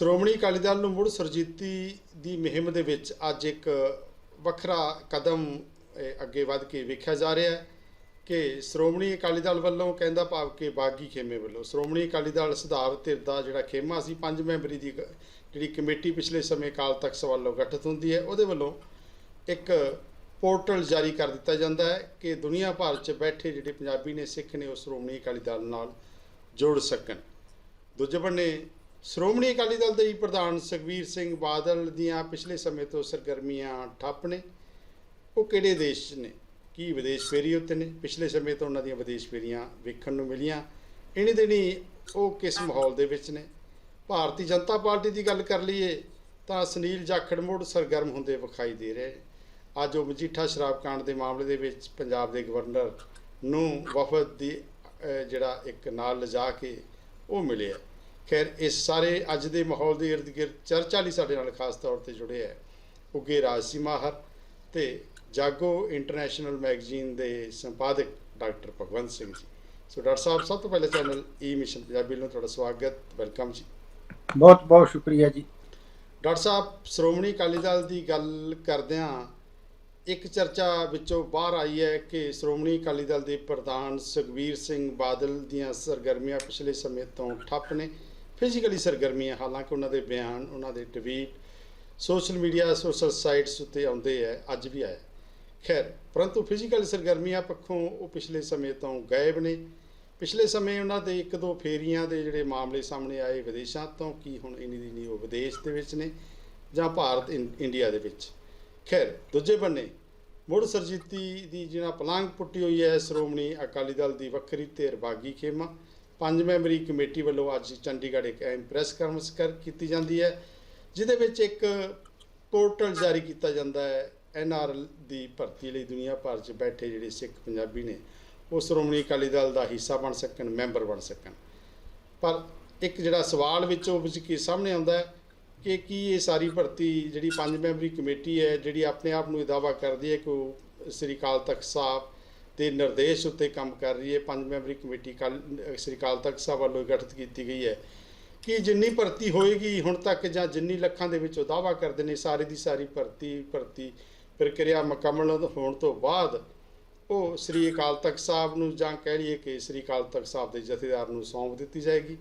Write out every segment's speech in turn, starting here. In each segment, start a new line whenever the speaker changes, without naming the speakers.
ਸ਼੍ਰੋਮਣੀ ਅਕਾਲੀ ਦਲ ਨੂੰ ਮੁੜ ਸਰਜੀਤੀ ਦੀ ਮੁਹਿੰਮ ਦੇ ਵਿੱਚ ਅੱਜ ਇੱਕ ਵੱਖਰਾ ਕਦਮ ਅੱਗੇ ਵੱਧ ਕੇ ਵੇਖਿਆ ਜਾ ਰਿਹਾ ਹੈ ਕਿ ਸ਼੍ਰੋਮਣੀ ਅਕਾਲੀ ਦਲ ਵੱਲੋਂ ਕਹਿੰਦਾ ਭਾਵ ਕਿ ਬਾਗੀ ਖੇਮੇ ਵੱਲੋਂ, ਸ਼੍ਰੋਮਣੀ ਅਕਾਲੀ ਦਲ ਸੁਧਾਰ ਧਿਰ ਦਾ ਜਿਹੜਾ ਖੇਮਾ ਸੀ, ਪੰਜ ਮੈਂਬਰੀ ਦੀ ਕ- ਜਿਹੜੀ ਕਮੇਟੀ ਪਿਛਲੇ ਸਮੇਂ ਅਕਾਲ ਤਖਤ ਵੱਲੋਂ ਗਠਿਤ ਹੁੰਦੀ ਹੈ, ਉਹਦੇ ਵੱਲੋਂ ਇੱਕ ਪੋਰਟਲ ਜਾਰੀ ਕਰ ਦਿੱਤਾ ਜਾਂਦਾ ਹੈ ਕਿ ਦੁਨੀਆ ਭਰ 'ਚ ਬੈਠੇ ਜਿਹੜੇ ਪੰਜਾਬੀ ਨੇ, ਸਿੱਖ ਨੇ ਉਹ ਸ਼੍ਰੋਮਣੀ ਅਕਾਲੀ ਦਲ ਨਾਲ ਜੁੜ ਸਕਣ। ਦੂਜੇ ਬੰਨੇ ਸ਼੍ਰੋਮਣੀ ਅਕਾਲੀ ਦਲ ਦੇ ਪ੍ਰਧਾਨ ਸੁਖਬੀਰ ਸਿੰਘ ਬਾਦਲ ਦੀਆਂ ਪਿਛਲੇ ਸਮੇਂ ਤੋਂ ਸਰਗਰਮੀਆਂ ਠੱਪ ਨੇ। ਉਹ ਕਿਹੜੇ ਦੇਸ਼ 'ਚ ਨੇ? ਕੀ ਵਿਦੇਸ਼ ਫੇਰੀ ਉੱਤੇ ਨੇ? ਪਿਛਲੇ ਸਮੇਂ ਤੋਂ ਉਹਨਾਂ ਦੀਆਂ ਵਿਦੇਸ਼ ਫੇਰੀਆਂ ਵੇਖਣ ਨੂੰ ਮਿਲੀਆਂ। ਇਨੀ ਦਿਨੀ ਉਹ ਕਿਸ ਮਾਹੌਲ ਦੇ ਵਿੱਚ ਨੇ? ਭਾਰਤੀ ਜਨਤਾ ਪਾਰਟੀ ਦੀ ਗੱਲ ਕਰ ਲਈਏ ਤਾਂ ਸੁਨੀਲ ਜਾਖੜ ਮੁੜ ਸਰਗਰਮ ਹੁੰਦੇ ਵਿਖਾਈ ਦੇ ਰਹੇ। ਅੱਜ ਉਹ ਮਜੀਠਾ ਸ਼ਰਾਬ ਕਾਂਡ ਦੇ ਮਾਮਲੇ ਦੇ ਵਿੱਚ ਪੰਜਾਬ ਦੇ ਗਵਰਨਰ ਨੂੰ ਵਫਦ ਦੀ ਜਿਹੜਾ ਇੱਕ ਨਾਲ ਲਿਜਾ ਕੇ ਉਹ ਮਿਲਿਆ। ਖੈਰ ਇਸ ਸਾਰੇ ਅੱਜ ਦੇ ਮਾਹੌਲ ਦੇ ਇਰਦ ਗਿਰਦ ਚਰਚਾ ਲਈ ਸਾਡੇ ਨਾਲ ਖਾਸ ਤੌਰ ਤੇ ਜੁੜੇ ਹੈ ਉੱਗੇ ਰਾਜਸੀ ਮਾਹਰ ਤੇ ਜਾਗੋ ਇੰਟਰਨੈਸ਼ਨਲ ਮੈਗਜ਼ੀਨ ਦੇ ਸੰਪਾਦਕ doctor Bhagwant Singh ji. So doctor ਸਾਹਿਬ ਸਭ ਤੋਂ ਪਹਿਲੇ ਚੈਨਲ ਈ ਮਿਸ਼ਨ ਪੰਜਾਬੀ ਨੂੰ ਤੁਹਾਡਾ ਸਵਾਗਤ ਵੈਲਕਮ ਜੀ।
ਬਹੁਤ ਬਹੁਤ ਸ਼ੁਕਰੀਆ ਜੀ।
ਡਾਕਟਰ ਸਾਹਿਬ ਸ਼੍ਰੋਮਣੀ ਅਕਾਲੀ ਦਲ ਦੀ ਗੱਲ ਕਰਦਿਆਂ ਇੱਕ ਚਰਚਾ ਵਿੱਚੋਂ ਬਾਹਰ ਆਈ ਹੈ ਕਿ ਸ਼੍ਰੋਮਣੀ ਅਕਾਲੀ ਦਲ ਦੇ ਪ੍ਰਧਾਨ ਸੁਖਬੀਰ ਸਿੰਘ ਬਾਦਲ ਦੀਆਂ ਸਰਗਰਮੀਆਂ ਪਿਛਲੇ ਸਮੇਂ ਤੋਂ ਠੱਪ ਨੇ। ਫਿਜ਼ੀਕਲੀ ਸਰਗਰਮੀਆਂ, ਹਾਲਾਂਕਿ ਉਹਨਾਂ ਦੇ ਬਿਆਨ, ਉਹਨਾਂ ਦੇ tweet, social media, social sites ਉੱਤੇ ਆਉਂਦੇ ਹੈ ਅੱਜ ਵੀ ਆਏ ਖੈਰ, ਪਰੰਤੂ ਫਿਜ਼ੀਕਲ ਸਰਗਰਮੀਆਂ ਪੱਖੋਂ ਉਹ ਪਿਛਲੇ ਸਮੇਂ ਤੋਂ ਗਾਇਬ ਨੇ। ਪਿਛਲੇ ਸਮੇਂ ਉਹਨਾਂ ਦੇ ਇੱਕ ਦੋ ਫੇਰੀਆਂ ਦੇ ਜਿਹੜੇ ਮਾਮਲੇ ਸਾਹਮਣੇ ਆਏ ਵਿਦੇਸ਼ਾਂ ਤੋਂ, ਕੀ ਹੁਣ ਇਨੀ ਦੀ ਨਹੀਂ ਉਹ ਵਿਦੇਸ਼ ਦੇ ਵਿੱਚ ਨੇ, ਜਾਂ ਭਾਰਤ ਇੰ- ਇੰਡੀਆ ਦੇ ਵਿੱਚ। ਖੈਰ, ਦੂਜੇ ਬੰਨੇ, ਮੁੜ ਸਰਜੀਤੀ ਦੀ ਜਿਹੜਾ ਪਲਾਂਗ ਪੁੱਟੀ ਹੋਈ ਹੈ ਸ਼੍ਰੋਮਣੀ ਅਕਾਲੀ ਦਲ ਦੀ ਵੱਖਰੀ ਧਿਰ ਬਾਗੀ ਖੇਮਾ ਪੰਜ ਮੈਂਬਰੀ ਕਮੇਟੀ ਵੱਲੋਂ ਅੱਜ ਚੰਡੀਗੜ੍ਹ ਇੱਕ ਅਹਿਮ ਪ੍ਰੈਸ ਕਾਨਫਰੰਸ ਕਰ, ਕੀਤੀ ਜਾਂਦੀ ਹੈ, ਜਿਹਦੇ ਵਿੱਚ ਇੱਕ ਪੋਰਟਲ ਜਾਰੀ ਕੀਤਾ ਜਾਂਦਾ ਹੈ ਐਨਆਰਐਲ ਦੀ ਭਰਤੀ ਲਈ ਦੁਨੀਆ ਭਰ 'ਚ ਬੈਠੇ ਜਿਹੜੇ ਸਿੱਖ ਪੰਜਾਬੀ ਨੇ, ਉਹ ਸ਼੍ਰੋਮਣੀ ਅਕਾਲੀ ਦਲ ਦਾ ਹਿੱਸਾ ਬਣ ਸਕਣ, ਮੈਂਬਰ ਬਣ ਸਕਣ। ਪਰ ਇੱਕ ਜਿਹੜਾ ਸਵਾਲ ਵਿੱਚ ਉਹ ਵਿੱਚ ਕੀ ਸਾਹਮਣੇ ਆਉਂਦਾ ਹੈ, ਕਿ ਕੀ ਇਹ ਸਾਰੀ ਭਰਤੀ ਜਿਹੜੀ ਪੰਜ ਮੈਂਬਰੀ ਕਮੇਟੀ ਹੈ, ਜਿਹੜੀ ਆਪਣੇ ਆਪ ਨੂੰ ਇਹ ਦਾਅਵਾ ਕਰਦੀ ਹੈ ਕਿ ਉਹ ਸ੍ਰੀ ਅਕਾਲ ਤਖਤ ਸਾਹਿਬ ਦੇ ਨਿਰਦੇਸ਼ ਉੱਤੇ ਕੰਮ ਕਰ ਰਹੀ ਹੈ। ਪੰਜ ਮੈਂਬਰੀ ਕਮੇਟੀ ਕੱਲ ਸ੍ਰੀ ਅਕਾਲ ਤਖਤ ਸਾਹਿਬ ਵੱਲੋਂ ਗਠਿਤ ਕੀਤੀ ਗਈ ਹੈ ਕਿ ਜਿੰਨੀ ਭਰਤੀ ਹੋਏਗੀ ਹੁਣ ਤੱਕ ਜਾਂ ਜਿੰਨੀ ਲੱਖਾਂ ਦੇ ਵਿੱਚ ਉਹ ਦਾਅਵਾ ਕਰਦੇ ਨੇ, ਸਾਰੀ ਦੀ ਸਾਰੀ ਭਰਤੀ ਭਰਤੀ ਪ੍ਰਕਿਰਿਆ ਮੁਕੰਮਲ ਹੋਣ ਤੋਂ ਬਾਅਦ ਉਹ ਸ੍ਰੀ ਅਕਾਲ ਤਖਤ ਸਾਹਿਬ ਨੂੰ ਜਾਂ ਕਹਿ ਲਈਏ ਕਿ ਸ੍ਰੀ ਅਕਾਲ ਤਖਤ ਸਾਹਿਬ ਦੇ ਜਥੇਦਾਰ ਨੂੰ ਸੌਂਪ ਦਿੱਤੀ ਜਾਏਗੀ।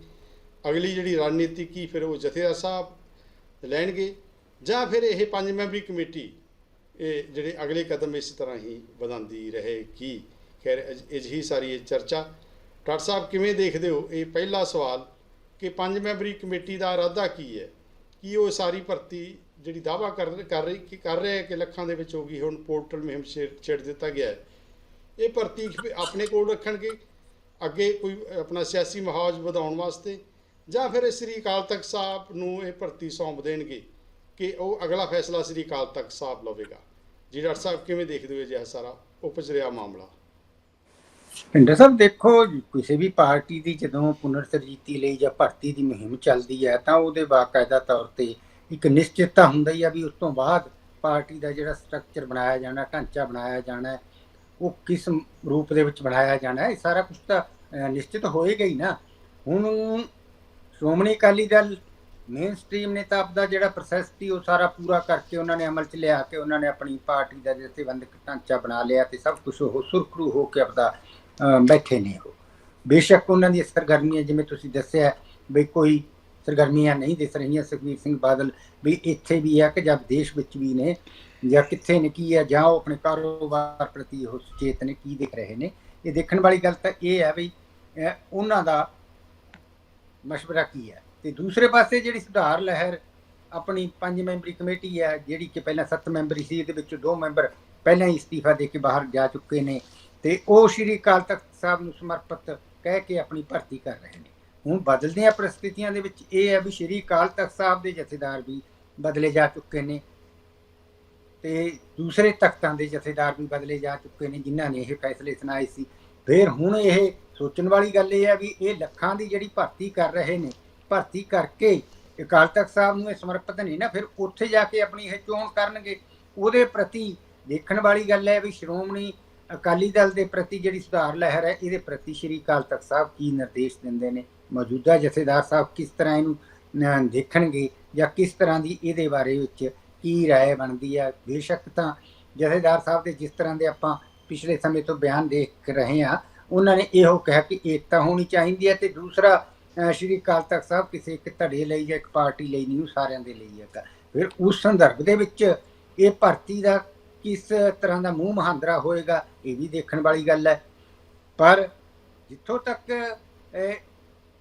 ਅਗਲੀ ਜਿਹੜੀ ਰਣਨੀਤੀ ਕੀ ਫਿਰ ਉਹ ਜਥੇਦਾਰ ਸਾਹਿਬ ਲੈਣਗੇ ਜਾਂ ਫਿਰ ਇਹ ਪੰਜ ਮੈਂਬਰੀ ਕਮੇਟੀ ਇਹ ਜਿਹੜੇ ਅਗਲੇ ਕਦਮ ਇਸ ਤਰ੍ਹਾਂ ਹੀ ਵਧਾਉਂਦੀ ਰਹੇਗੀ ਖੈਰ ਅਜ- ਅਜਿਹੀ ਸਾਰੀ ਇਹ ਚਰਚਾ। ਡਾਕਟਰ ਸਾਹਿਬ, ਕਿਵੇਂ ਦੇਖਦੇ ਹੋ? ਇਹ ਪਹਿਲਾ ਸਵਾਲ ਕਿ ਪੰਜ ਮੈਂਬਰੀ ਕਮੇਟੀ ਦਾ ਇਰਾਦਾ ਕੀ ਹੈ? ਕੀ ਉਹ ਸਾਰੀ ਭਰਤੀ ਜਿਹੜੀ ਦਾਵਾ ਕਰ ਕਰ ਰਹੀ ਕਿ ਕਰ ਰਿਹਾ ਹੈ ਕਿ ਲੱਖਾਂ ਦੇ ਵਿੱਚ ਹੋਗੀ ਹੁਣ ਪੋਰਟਲ ਮੁਹਿੰਮ ਛੇ- ਛੇੜ ਦਿੱਤਾ ਗਿਆ ਹੈ। ਇਹ ਭਰਤੀ ਆਪਣੇ ਕੋਲ ਰੱਖਣਗੇ? ਅੱਗੇ ਕੋਈ ਆਪਣਾ ਸਿਆਸੀ ਮਹਾਜ ਵਧਾਉਣ ਵਾਸਤੇ? ਜਾਂ ਫਿਰ ਸ੍ਰੀ ਅਕਾਲ ਤਖਤ ਸਾਹਿਬ ਨੂੰ ਇਹ ਭਰਤੀ ਸੌਂਪ ਦੇਣਗੇ ਕਿ ਉਹ ਅਗਲਾ ਫੈਸਲਾ ਸ੍ਰੀ ਅਕਾਲ ਤਖਤ ਸਾਹਿਬ ਲਵੇਗਾ? ਜੀ ਡਾਕਟਰ ਸਾਹਿਬ, ਕਿਵੇਂ ਦੇਖਦੇ ਹੋ ਇਹ ਸਾਰਾ ਉਪਜ ਰਿਹਾ ਮਾਮਲਾ?
ਪਿੰਡਰ ਸਾਹਿਬ, ਦੇਖੋ ਕਿਸੇ ਵੀ ਪਾਰਟੀ ਦੀ ਜਦੋਂ ਪੁਨਰ ਸਰਜੀਤੀ ਲਈ ਜਾਂ ਭਰਤੀ ਦੀ ਮੁਹਿੰਮ ਚੱਲਦੀ ਹੈ, ਤਾਂ ਉਹਦੇ ਬਾਕਾਇਦਾ ਤੌਰ ਤੇ ਇੱਕ ਨਿਸ਼ਚਿਤਤਾ ਹੁੰਦਾ ਹੀ ਆ ਵੀ ਉਸ ਤੋਂ ਬਾਅਦ ਪਾਰਟੀ ਦਾ ਜਿਹੜਾ ਸਟਰਕਚਰ ਬਣਾਇਆ ਜਾਣਾ, ਢਾਂਚਾ ਬਣਾਇਆ ਜਾਣਾ, ਉਹ ਕਿਸ ਰੂਪ ਦੇ ਵਿੱਚ ਬਣਾਇਆ ਜਾਣਾ ਹੈ ਇਹ ਸਾਰਾ ਕੁਝ ਤਾਂ ਨਿਸ਼ਚਿਤ ਹੋਏਗਾ ਹੀ ਨਾ। ਹੁਣ ਸ਼੍ਰੋਮਣੀ ਅਕਾਲੀ ਦਲ ਮੇਨ ਸਟ੍ਰੀਮ ਨੇ ਤਾਂ ਆਪਦਾ ਜਿਹੜਾ ਪ੍ਰੋਸੈਸ ਸੀ, ਉਹ ਸਾਰਾ ਪੂਰਾ ਕਰਕੇ ਉਹਨਾਂ ਨੇ ਅਮਲ ਚ ਲਿਆ ਕੇ ਉਹਨਾਂ ਨੇ ਆਪਣੀ ਪਾਰਟੀ ਦਾ ਜਥੇਬੰਦਕ ਢਾਂਚਾ ਬਣਾ ਲਿਆ ਤੇ ਸਭ ਕੁਝ ਉਹ ਸੁਰਖਰੂ ਹੋ ਕੇ ਆਪਦਾ ਬੈਠੇ ਨੇ ਉਹ। ਬੇਸ਼ੱਕ ਉਹਨਾਂ ਦੀਆਂ ਸਰਗਰਮੀਆਂ, ਜਿਵੇਂ ਤੁਸੀਂ ਦੱਸਿਆ ਵੀ ਕੋਈ ਸਰਗਰਮੀਆਂ ਨਹੀਂ ਦਿਸ ਰਹੀਆਂ ਸੁਖਬੀਰ ਸਿੰਘ ਬਾਦਲ ਵੀ ਇੱਥੇ ਵੀ ਹੈ ਕਿ ਜਦ ਦੇਸ਼ ਵਿੱਚ ਵੀ ਨੇ, ਜਾਂ ਕਿੱਥੇ ਨੇ, ਕੀ ਹੈ ਜਾਂ ਉਹ ਆਪਣੇ ਕਾਰੋਬਾਰ ਪ੍ਰਤੀ ਉਹ ਸੁਚੇਤ ਨੇ, ਕੀ ਦੇਖ ਰਹੇ ਨੇ। ਇਹ ਦੇਖਣ ਵਾਲੀ ਗੱਲ ਤਾਂ ਇਹ ਹੈ ਵੀ ਉਹਨਾਂ ਦਾ ਮਸ਼ਵਰਾ ਕੀ ਹੈ ਤੇ ਦੂਸਰੇ ਪਾਸੇ ਜਿਹੜੀ ਸੁਧਾਰ ਲਹਿਰ ਆਪਣੀ ਪੰਜ ਮੈਂਬਰੀ ਕਮੇਟੀ ਹੈ, ਜਿਹੜੀ ਕਿ ਪਹਿਲਾਂ ਸੱਤ ਮੈਂਬਰੀ ਸੀ, ਇਹਦੇ ਵਿੱਚੋਂ ਦੋ ਮੈਂਬਰ ਪਹਿਲਾਂ ਹੀ ਅਸਤੀਫਾ ਦੇ ਕੇ ਬਾਹਰ ਜਾ ਚੁੱਕੇ ਨੇ ਤੇ ਉਹ ਸ਼੍ਰੀ ਅਕਾਲ ਤਖਤ ਸਾਹਿਬ ਨੂੰ ਸਮਰਪਿਤ ਕਹਿ ਕੇ ਆਪਣੀ ਭਰਤੀ ਕਰ ਰਹੇ ਨੇ। ਹੁਣ ਬਦਲਦੀਆਂ ਪ੍ਰਸਥਿਤੀਆਂ ਦੇ ਵਿੱਚ ਇਹ ਹੈ ਵੀ ਸ਼੍ਰੀ ਅਕਾਲ ਤਖਤ ਸਾਹਿਬ ਦੇ ਜਥੇਦਾਰ ਵੀ ਬਦਲੇ ਜਾ ਚੁੱਕੇ ਨੇ ਤੇ ਦੂਸਰੇ ਤਖਤਾਂ ਦੇ ਜਥੇਦਾਰ ਵੀ ਬਦਲੇ ਜਾ ਚੁੱਕੇ ਨੇ, ਜਿਨ੍ਹਾਂ ਨੇ ਇਹ ਫੈਸਲੇ ਸੁਣਾਏ ਸੀ। ਫਿਰ ਹੁਣ ਇਹ ਸੋਚਣ ਵਾਲੀ ਗੱਲ ਇਹ ਹੈ ਵੀ ਇਹ ਲੱਖਾਂ ਦੀ ਜਿਹੜੀ ਭਰਤੀ ਕਰ ਰਹੇ ਨੇ ਭਰਤੀ ਕਰਕੇ ਅਕਾਲ ਤਖਤ ਸਾਹਿਬ ਨੂੰ ਇਹ ਸਮਰਪਿਤ ਨਹੀਂ ਨਾ, ਫਿਰ ਉੱਥੇ ਜਾ ਕੇ ਆਪਣੀ ਇਹ ਚੋਣ ਕਰਨਗੇ। ਉਹਦੇ ਪ੍ਰਤੀ ਦੇਖਣ ਵਾਲੀ ਗੱਲ ਹੈ ਵੀ ਸ਼੍ਰੋਮਣੀ ਅਕਾਲੀ ਦਲ ਦੇ ਪ੍ਰਤੀ ਜਿਹੜੀ ਸੁਧਾਰ ਲਹਿਰ ਹੈ, ਇਹਦੇ ਪ੍ਰਤੀ ਸ਼੍ਰੀ ਅਕਾਲ ਤਖਤ ਸਾਹਿਬ ਕੀ ਨਿਰਦੇਸ਼ ਦਿੰਦੇ ਨੇ? ਮੌਜੂਦਾ ਜਥੇਦਾਰ ਸਾਹਿਬ ਕਿਸ ਤਰ੍ਹਾਂ ਇਹਨੂੰ ਦੇਖਣਗੇ ਜਾਂ ਕਿਸ ਤਰ੍ਹਾਂ ਦੀ ਇਹਦੇ ਬਾਰੇ ਵਿੱਚ ਕੀ ਰਾਏ ਬਣਦੀ ਹੈ? ਬੇਸ਼ੱਕ ਤਾਂ ਜਥੇਦਾਰ ਸਾਹਿਬ ਦੇ ਜਿਸ ਤਰ੍ਹਾਂ ਦੇ ਆਪਾਂ ਪਿਛਲੇ ਸਮੇਂ ਤੋਂ ਬਿਆਨ ਦੇਖ ਰਹੇ ਹਾਂ, ਉਹਨਾਂ ਨੇ ਇਹੋ ਕਿਹਾ ਕਿ ਏਕਤਾ ਹੋਣੀ ਚਾਹੀਦੀ ਹੈ ਤੇ ਦੂਸਰਾ ਸ਼੍ਰੀ ਅਕਾਲ ਤਖਤ ਸਾਹਿਬ ਕਿਸੇ ਇੱਕ ਧੜੇ ਲਈ ਜਾਂ ਇੱਕ ਪਾਰਟੀ ਲਈ ਨਹੀਂ, ਉਹ ਸਾਰਿਆਂ ਦੇ ਲਈ ਹੈਗਾ ਫਿਰ ਉਸ ਸੰਦਰਭ ਦੇ ਵਿੱਚ ਇਹ ਭਰਤੀ ਦਾ ਕਿਸ ਤਰ੍ਹਾਂ ਦਾ ਮੂੰਹ ਮਹਾਂਦਰਾ ਹੋਏਗਾ, ਇਹ ਵੀ ਦੇਖਣ ਵਾਲੀ ਗੱਲ ਹੈ। ਪਰ ਜਿੱਥੋਂ ਤੱਕ ਇਹ